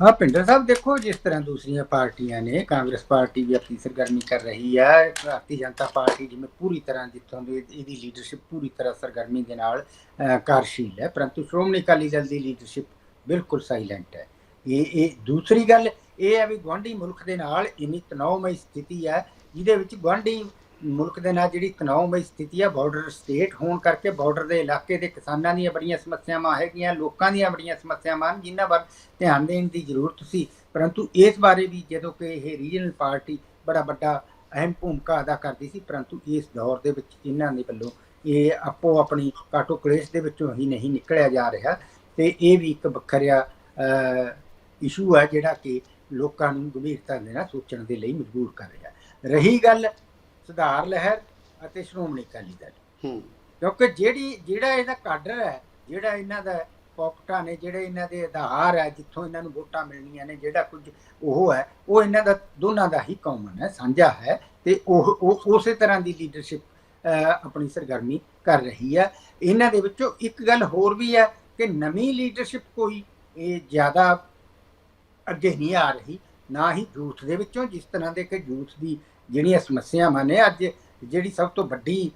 ਹਾਂ ਪਿੰਡਰ ਸਾਹਿਬ ਦੇਖੋ ਜਿਸ ਤਰ੍ਹਾਂ ਦੂਸਰੀਆਂ ਪਾਰਟੀਆਂ ਨੇ ਕਾਂਗਰਸ ਪਾਰਟੀ ਵੀ ਆਪਣੀ ਸਰਗਰਮੀ ਕਰ ਰਹੀ ਹੈ ਭਾਰਤੀ ਜਨਤਾ ਪਾਰਟੀ ਜਿਵੇਂ ਪੂਰੀ ਤਰ੍ਹਾਂ ਜਿੱਥੋਂ ਦੀ ਇਹਦੀ ਲੀਡਰਸ਼ਿਪ ਪੂਰੀ ਤਰ੍ਹਾਂ ਸਰਗਰਮੀ ਦੇ ਨਾਲ ਅਹ, ਕਾਰਜਸ਼ੀਲ ਹੈ ਪਰੰਤੂ ਸ਼੍ਰੋਮਣੀ ਅਕਾਲੀ ਦਲ ਦੀ ਲੀਡਰਸ਼ਿਪ ਬਿਲਕੁਲ ਸਾਇਲੈਂਟ ਹੈ। ਇਹ ਇਹ ਦੂਸਰੀ ਗੱਲ ਇਹ ਹੈ ਵੀ ਗੁਆਂਢੀ ਮੁਲਕ ਦੇ ਨਾਲ ਇੰਨੀ ਤਣਾਅਮਈ ਸਥਿਤੀ ਹੈ ਜਿਹਦੇ ਵਿੱਚ ਗੁਆਂਢੀ ਮੁਲਕ ਦੇ ਨਾਲ ਜਿਹੜੀ ਤਣਾਅਮਈ ਸਥਿਤੀ ਆ ਬਾਰਡਰ ਸਟੇਟ ਹੋਣ ਕਰਕੇ ਬਾਰਡਰ ਦੇ ਇਲਾਕੇ ਦੇ ਕਿਸਾਨਾਂ ਦੀਆਂ ਬੜੀਆਂ ਸਮੱਸਿਆਵਾਂ ਹੈਗੀਆਂ, ਲੋਕਾਂ ਦੀਆਂ ਬੜੀਆਂ ਸਮੱਸਿਆਵਾਂ ਹਨ, ਜਿਨ੍ਹਾਂ ਵੱਲ ਧਿਆਨ ਦੇਣ ਦੀ ਜ਼ਰੂਰਤ ਸੀ ਪਰੰਤੂ ਇਸ ਬਾਰੇ ਵੀ ਜਦੋਂ ਕਿ ਇਹ ਰੀਜਨਲ ਪਾਰਟੀ ਬੜਾ ਵੱਡਾ ਅਹਿਮ ਭੂਮਿਕਾ ਅਦਾ ਕਰਦੀ ਸੀ, ਪਰੰਤੂ ਇਸ ਦੌਰ ਦੇ ਵਿੱਚ ਇਹਨਾਂ ਦੇ ਵੱਲੋਂ ਇਹ ਆਪੋ ਆਪਣੀ ਕਾਟੋ ਕਲੇਸ਼ ਦੇ ਵਿੱਚੋਂ ਹੀ ਨਹੀਂ ਨਿਕਲਿਆ ਜਾ ਰਿਹਾ ਤੇ ਇਹ ਵੀ ਇੱਕ ਵੱਖਰਿਆ ਇਸ਼ੂ ਹੈ ਜਿਹੜਾ ਕਿ ਲੋਕਾਂ ਨੂੰ ਗੰਭੀਰਤਾ ਦੇ ਨਾਲ ਸੋਚਣ ਦੇ ਲਈ ਮਜਬੂਰ ਕਰ ਰਿਹਾ। ਰਹੀ ਗੱਲ ਸੁਧਾਰ ਲਹਿਰ ਅਤੇ ਸ਼੍ਰੋਮਣੀ ਅਕਾਲੀ ਦਲ।
ਹੂੰ।
ਕਿਉਂਕਿ ਜਿਹੜੀ ਜਿਹੜਾ ਇਹਦਾ ਕਾਡਰ ਹੈ ਜਿਹੜਾ ਇਹਨਾਂ ਦਾ ਪੌਕਟਾਂ ਨੇ ਜਿਹੜੇ ਇਹਨਾਂ ਦੇ ਆਧਾਰ ਹੈ ਜਿੱਥੋਂ ਇਹਨਾਂ ਨੂੰ ਵੋਟਾਂ ਮਿਲਣੀਆਂ ਨੇ ਜਿਹੜਾ ਕੁਝ ਉਹ ਹੈ ਉਹ ਇਹਨਾਂ ਦਾ ਦੋਨਾਂ ਦਾ ਹੀ ਕਾਮਨ ਹੈ ਸਾਂਝਾ ਹੈ ਤੇ ਉਹ ਉਹ ਉਸੇ ਤਰ੍ਹਾਂ ਦੀ ਲੀਡਰਸ਼ਿਪ ਆਪਣੀ ਸਰਗਰਮੀ ਕਰ ਰਹੀ ਹੈ। ਇਹਨਾਂ ਦੇ ਵਿੱਚੋਂ ਇੱਕ ਗੱਲ ਹੋਰ ਵੀ ਹੈ ਕਿ ਨਵੀਂ ਲੀਡਰਸ਼ਿਪ ਕੋਈ ਇਹ ਜ਼ਿਆਦਾ ਅੱਗੇ ਨਹੀਂ ਆ ਰਹੀ ਨਾ ਹੀ ਯੂਥ ਦੇ ਵਿੱਚੋਂ ਜਿਸ ਤਰ੍ਹਾਂ ਦੇ ਕਿ ਯੂਥ ਦੀ ਜਿਹੜੀਆਂ ਸਮੱਸਿਆਵਾਂ ਨੇ ਅੱਜ, ਜਿਹੜੀ ਸਭ ਤੋਂ ਵੱਡੀ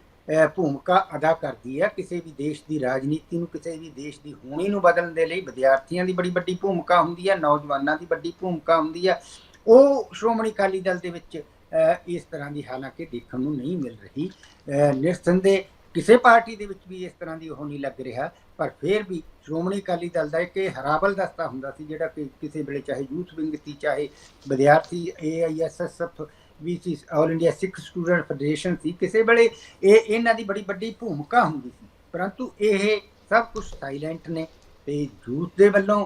ਭੂਮਿਕਾ ਅਦਾ ਕਰਦੀ ਹੈ ਕਿਸੇ ਵੀ ਦੇਸ਼ ਦੀ ਰਾਜਨੀਤੀ ਨੂੰ, ਕਿਸੇ ਵੀ ਦੇਸ਼ ਦੀ ਹੋਣੀ ਨੂੰ ਬਦਲਣ ਦੇ ਲਈ ਵਿਦਿਆਰਥੀਆਂ ਦੀ ਬੜੀ ਵੱਡੀ ਭੂਮਿਕਾ ਹੁੰਦੀ ਹੈ, ਨੌਜਵਾਨਾਂ ਦੀ ਵੱਡੀ ਭੂਮਿਕਾ ਹੁੰਦੀ ਹੈ। ਉਹ ਸ਼੍ਰੋਮਣੀ ਅਕਾਲੀ ਦਲ ਦੇ ਵਿੱਚ ਇਸ ਤਰ੍ਹਾਂ ਦੀ ਹਾਲਾਂਕਿ ਦੇਖਣ ਨੂੰ ਨਹੀਂ ਮਿਲ ਰਹੀ। ਨਿਰਸੰਦੇ ਕਿਸੇ ਪਾਰਟੀ ਦੇ ਵਿੱਚ ਵੀ ਇਸ ਤਰ੍ਹਾਂ ਦੀ ਉਹ ਨਹੀਂ ਲੱਗ ਰਿਹਾ, ਪਰ ਫਿਰ ਵੀ ਸ਼੍ਰੋਮਣੀ ਅਕਾਲੀ ਦਲ ਦਾ ਇੱਕ ਇਹ ਹਰਾਬਲ ਦਸਤਾ ਹੁੰਦਾ ਸੀ ਜਿਹੜਾ ਕਿ ਕਿਸੇ ਵੇਲੇ ਚਾਹੇ ਯੂਥ ਵਿੰਗ ਸੀ, ਚਾਹੇ ਵਿਦਿਆਰਥੀ ਏਆਈਐਸਐਸਐਫ ਵੀ ਸੀ all India Sikh student federation ਸੀ, ਕਿਸੇ ਵੇਲੇ ਇਹ ਇਹਨਾਂ ਦੀ ਬੜੀ ਵੱਡੀ ਭੂਮਿਕਾ ਹੁੰਦੀ ਸੀ। ਪਰੰਤੂ ਇਹ ਸਭ ਕੁਝ ਸਾਇਲੈਂਟ ਨੇ ਤੇ ਯੂਥ ਦੇ ਵੱਲੋਂ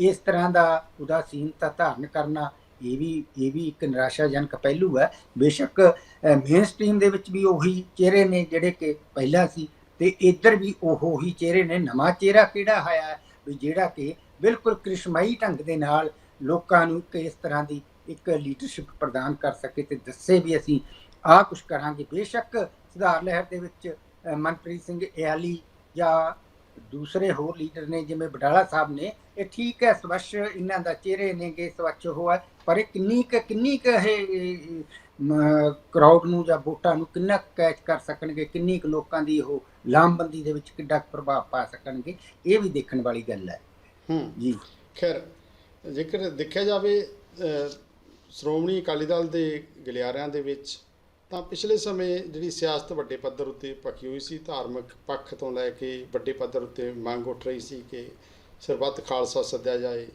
ਇਸ ਤਰ੍ਹਾਂ ਦਾ ਉਦਾਸੀਨਤਾ ਧਾਰਨ ਕਰਨਾ ਇਹ ਵੀ ਇਹ ਵੀ ਇੱਕ ਨਿਰਾਸ਼ਾਜਨਕ ਪਹਿਲੂ ਹੈ। ਬੇਸ਼ੱਕ ਮੇਨ ਸਟ੍ਰੀਮ ਦੇ ਵਿੱਚ ਵੀ ਉਹੀ ਚਿਹਰੇ ਨੇ ਜਿਹੜੇ ਕਿ ਪਹਿਲਾਂ ਸੀ ਤੇ ਇੱਧਰ ਵੀ ਉਹ ਹੀ ਚਿਹਰੇ ਨੇ। ਨਵਾਂ ਚਿਹਰਾ ਕਿਹੜਾ ਆਇਆ ਹੈ ਵੀ ਜਿਹੜਾ ਕਿ ਬਿਲਕੁਲ ਕ੍ਰਿਸ਼ਮਾਈ ਢੰਗ ਦੇ ਨਾਲ ਲੋਕਾਂ ਨੂੰ ਇੱਕ ਇਸ ਤਰ੍ਹਾਂ ਦੀ ਇੱਕ ਲੀਡਰਸ਼ਿਪ ਪ੍ਰਦਾਨ ਕਰ ਸਕੇ ਤੇ ਦੱਸੇ ਵੀ ਅਸੀਂ ਆਹ ਕੁਝ ਕਰਾਂਗੇ। ਬੇਸ਼ੱਕ ਸੁਧਾਰ ਲਹਿਰ ਦੇ ਵਿੱਚ ਮਨਪ੍ਰੀਤ ਸਿੰਘ ਇਆਲੀ ਜਾਂ ਦੂਸਰੇ ਹੋਰ ਲੀਡਰ ਨੇ ਜਿਵੇਂ ਬਡਾਲਾ ਸਾਹਿਬ ਨੇ ਇਹ ਠੀਕ ਹੈ ਸਵੱਛ ਇਹਨਾਂ ਦਾ ਚਿਹਰੇ ਨੇਗੇ ਸਵੱਛ ਉਹ ਹੈ ਪਰ ਇਹ ਕਿੰਨੀ ਕੁ ਕਿੰਨੀ ਕੁ ਇਹ ਕਰਾਊਡ ਨੂੰ ਜਾਂ ਵੋਟਾਂ ਨੂੰ ਕਿੰਨਾ ਕੈਚ ਕਰ ਸਕਣਗੇ ਕਿੰਨੀ ਕੁ ਲੋਕਾਂ ਦੀ ਉਹ ਲਾਮਬੰਦੀ ਦੇ ਵਿੱਚ ਕਿੱਡਾ ਕੁ ਪ੍ਰਭਾਵ ਪਾ ਸਕਣਗੇ ਇਹ ਵੀ ਦੇਖਣ ਵਾਲੀ ਗੱਲ ਹੈ।
ਹੂੰ।
ਜੀ।
ਖੈਰ ਜੇਕਰ ਦੇਖਿਆ ਜਾਵੇ ਸ਼੍ਰੋਮਣੀ ਅਕਾਲੀ ਦਲ ਦੇ ਗਲਿਆਰਿਆਂ ਦੇ ਵਿੱਚ ਤਾਂ ਪਿਛਲੇ ਸਮੇਂ ਜਿਹੜੀ ਸਿਆਸਤ ਵੱਡੇ ਪੱਧਰ ਉੱਤੇ ਪੱਕੀ ਹੋਈ ਸੀ, ਧਾਰਮਿਕ ਪੱਖ ਤੋਂ ਲੈ ਕੇ ਵੱਡੇ ਪੱਧਰ ਉੱਤੇ ਮੰਗ ਉੱਠ ਰਹੀ ਸੀ ਕਿ ਸਰਬੱਤ ਖਾਲਸਾ ਸੱਦਿਆ ਜਾਏ।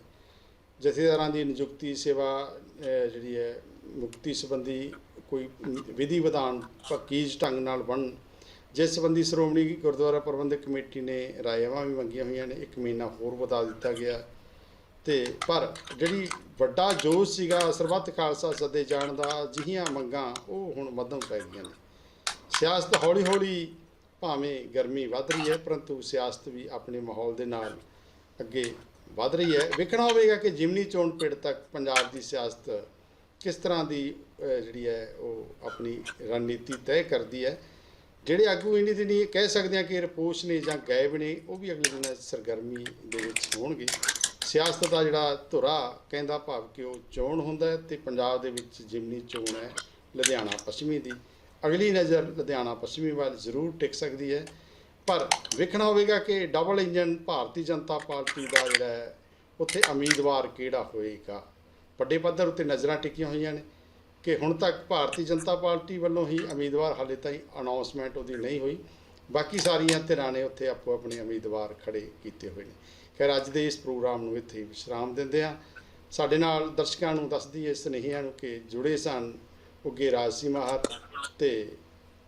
ਜਥੇਦਾਰਾਂ ਦੀ ਨਿਯੁਕਤੀ, ਸੇਵਾ ਜਿਹੜੀ ਹੈ, ਮੁਕਤੀ ਸੰਬੰਧੀ ਕੋਈ ਵਿਧੀ ਵਿਧਾਨ ਪੱਕੀਜ ਢੰਗ ਨਾਲ ਬਣ ਜਿਸ ਸੰਬੰਧੀ ਸ਼੍ਰੋਮਣੀ ਗੁਰਦੁਆਰਾ ਪ੍ਰਬੰਧਕ ਕਮੇਟੀ ਨੇ ਰਾਇਆਵਾਂ ਵੀ ਮੰਗੀਆਂ ਹੋਈਆਂ ਨੇ, ਇੱਕ ਮਹੀਨਾ ਹੋਰ ਵਧਾ ਦਿੱਤਾ ਗਿਆ। ਤੇ ਪਰ ਜਿਹੜੀ ਵੱਡਾ ਜੋਸ਼ ਸੀਗਾ ਸਰਬੱਤ ਖਾਲਸਾ ਸੱਦੇ ਜਾਣ ਦਾ ਅਜਿਹੀਆਂ ਮੰਗਾਂ ਉਹ ਹੁਣ ਮੱਧਮ ਪੈ ਗਈਆਂ ਨੇ। ਸਿਆਸਤ ਹੌਲੀ ਹੌਲੀ ਭਾਵੇਂ ਗਰਮੀ ਵੱਧ ਰਹੀ ਹੈ, ਪਰੰਤੂ ਸਿਆਸਤ ਵੀ ਆਪਣੇ ਮਾਹੌਲ ਦੇ ਨਾਲ ਅੱਗੇ ਵੱਧ ਰਹੀ ਹੈ। ਵੇਖਣਾ ਹੋਵੇਗਾ ਕਿ ਜਿਮਨੀ ਚੋਣ ਪਿੰਡ ਤੱਕ ਪੰਜਾਬ ਦੀ ਸਿਆਸਤ ਕਿਸ ਤਰ੍ਹਾਂ ਦੀ ਜਿਹੜੀ ਹੈ, ਉਹ ਆਪਣੀ ਰਣਨੀਤੀ ਤੈਅ ਕਰਦੀ ਹੈ। ਜਿਹੜੇ ਆਗੂ ਇੰਨੀ ਦਿਨੀ ਕਹਿ ਸਕਦੇ ਆ ਕਿ ਰਿਪੋਸ਼ ਨੇ ਜਾਂ ਗਾਇਬ ਨੇ, ਉਹ ਵੀ ਅਗਲੇ ਦਿਨ ਸਰਗਰਮੀ ਦੇ ਵਿੱਚ ਹੋਣਗੇ। ਸਿਆਸਤ ਦਾ ਜਿਹੜਾ ਧੁਰਾ ਕਹਿੰਦਾ ਭਾਵ ਕਿ ਉਹ ਚੋਣ ਹੁੰਦਾ ਹੈ ਤੇ ਪੰਜਾਬ ਦੇ ਵਿੱਚ ਜਿਮਨੀ ਚੋਣ ਹੈ ਲੁਧਿਆਣਾ ਪੱਛਮੀ ਦੀ। ਅਗਲੀ ਨਜ਼ਰ ਲੁਧਿਆਣਾ ਪੱਛਮੀ ਵੱਲ ਜ਼ਰੂਰ ਟਿਕ ਸਕਦੀ ਹੈ। ਪਰ ਵੇਖਣਾ ਹੋਵੇਗਾ ਕਿ double engine Bharatiya Janata party ਦਾ ਜਿਹੜਾ ਹੈ, ਉੱਥੇ ਉਮੀਦਵਾਰ ਕਿਹੜਾ ਹੋਏਗਾ। ਵੱਡੇ ਪੱਧਰ ਉੱਤੇ ਨਜ਼ਰਾਂ ਟਿਕੀਆਂ ਹੋਈਆਂ ਨੇ ਕਿ ਹੁਣ ਤੱਕ ਭਾਰਤੀ ਜਨਤਾ ਪਾਰਟੀ ਵੱਲੋਂ ਹੀ ਉਮੀਦਵਾਰ ਹਾਲੇ ਤਾਈਂ ਅਨਾਉਂਸਮੈਂਟ ਉਹਦੀ ਨਹੀਂ ਹੋਈ। ਬਾਕੀ ਸਾਰੀਆਂ ਧਿਰਾਂ ਨੇ ਉੱਥੇ ਆਪੋ ਆਪਣੇ ਉਮੀਦਵਾਰ ਖੜੇ ਕੀਤੇ ਹੋਏ ਨੇ। ਖੈਰ ਅੱਜ ਦੇ ਇਸ ਪ੍ਰੋਗਰਾਮ ਨੂੰ ਇੱਥੇ ਵਿਸ਼ਰਾਮ ਦਿੰਦੇ ਹਾਂ। ਸਾਡੇ ਨਾਲ ਦਰਸ਼ਕਾਂ ਨੂੰ ਦੱਸ ਦਈਏ ਸੁਨੇਹਿਆਂ ਨੂੰ ਕਿ ਜੁੜੇ ਸਨ ਉੱਗੇ ਰਾਜਸੀ ਮਾਹਰ ਤੇ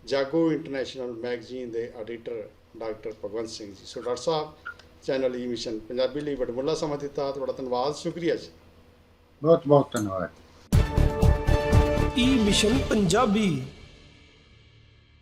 ਜਾਗੋ ਇੰਟਰਨੈਸ਼ਨਲ ਮੈਗਜ਼ੀਨ ਦੇ editor doctor Bhagwant Singh ji. So doctor ਸਾਹਿਬ ਚੈਨਲ ਈ ਮਿਸ਼ਨ ਪੰਜਾਬੀ ਲਈ ਵਡਮੁੱਲਾ ਸਮਾਂ ਦਿੱਤਾ। ਤੁਹਾਡਾ ਧੰਨਵਾਦ ਸ਼ੁਕਰੀਆ ਜੀ।
ਬਹੁਤ ਬਹੁਤ ਧੰਨਵਾਦ।
ਈ ਮਿਸ਼ਨ ਪੰਜਾਬੀ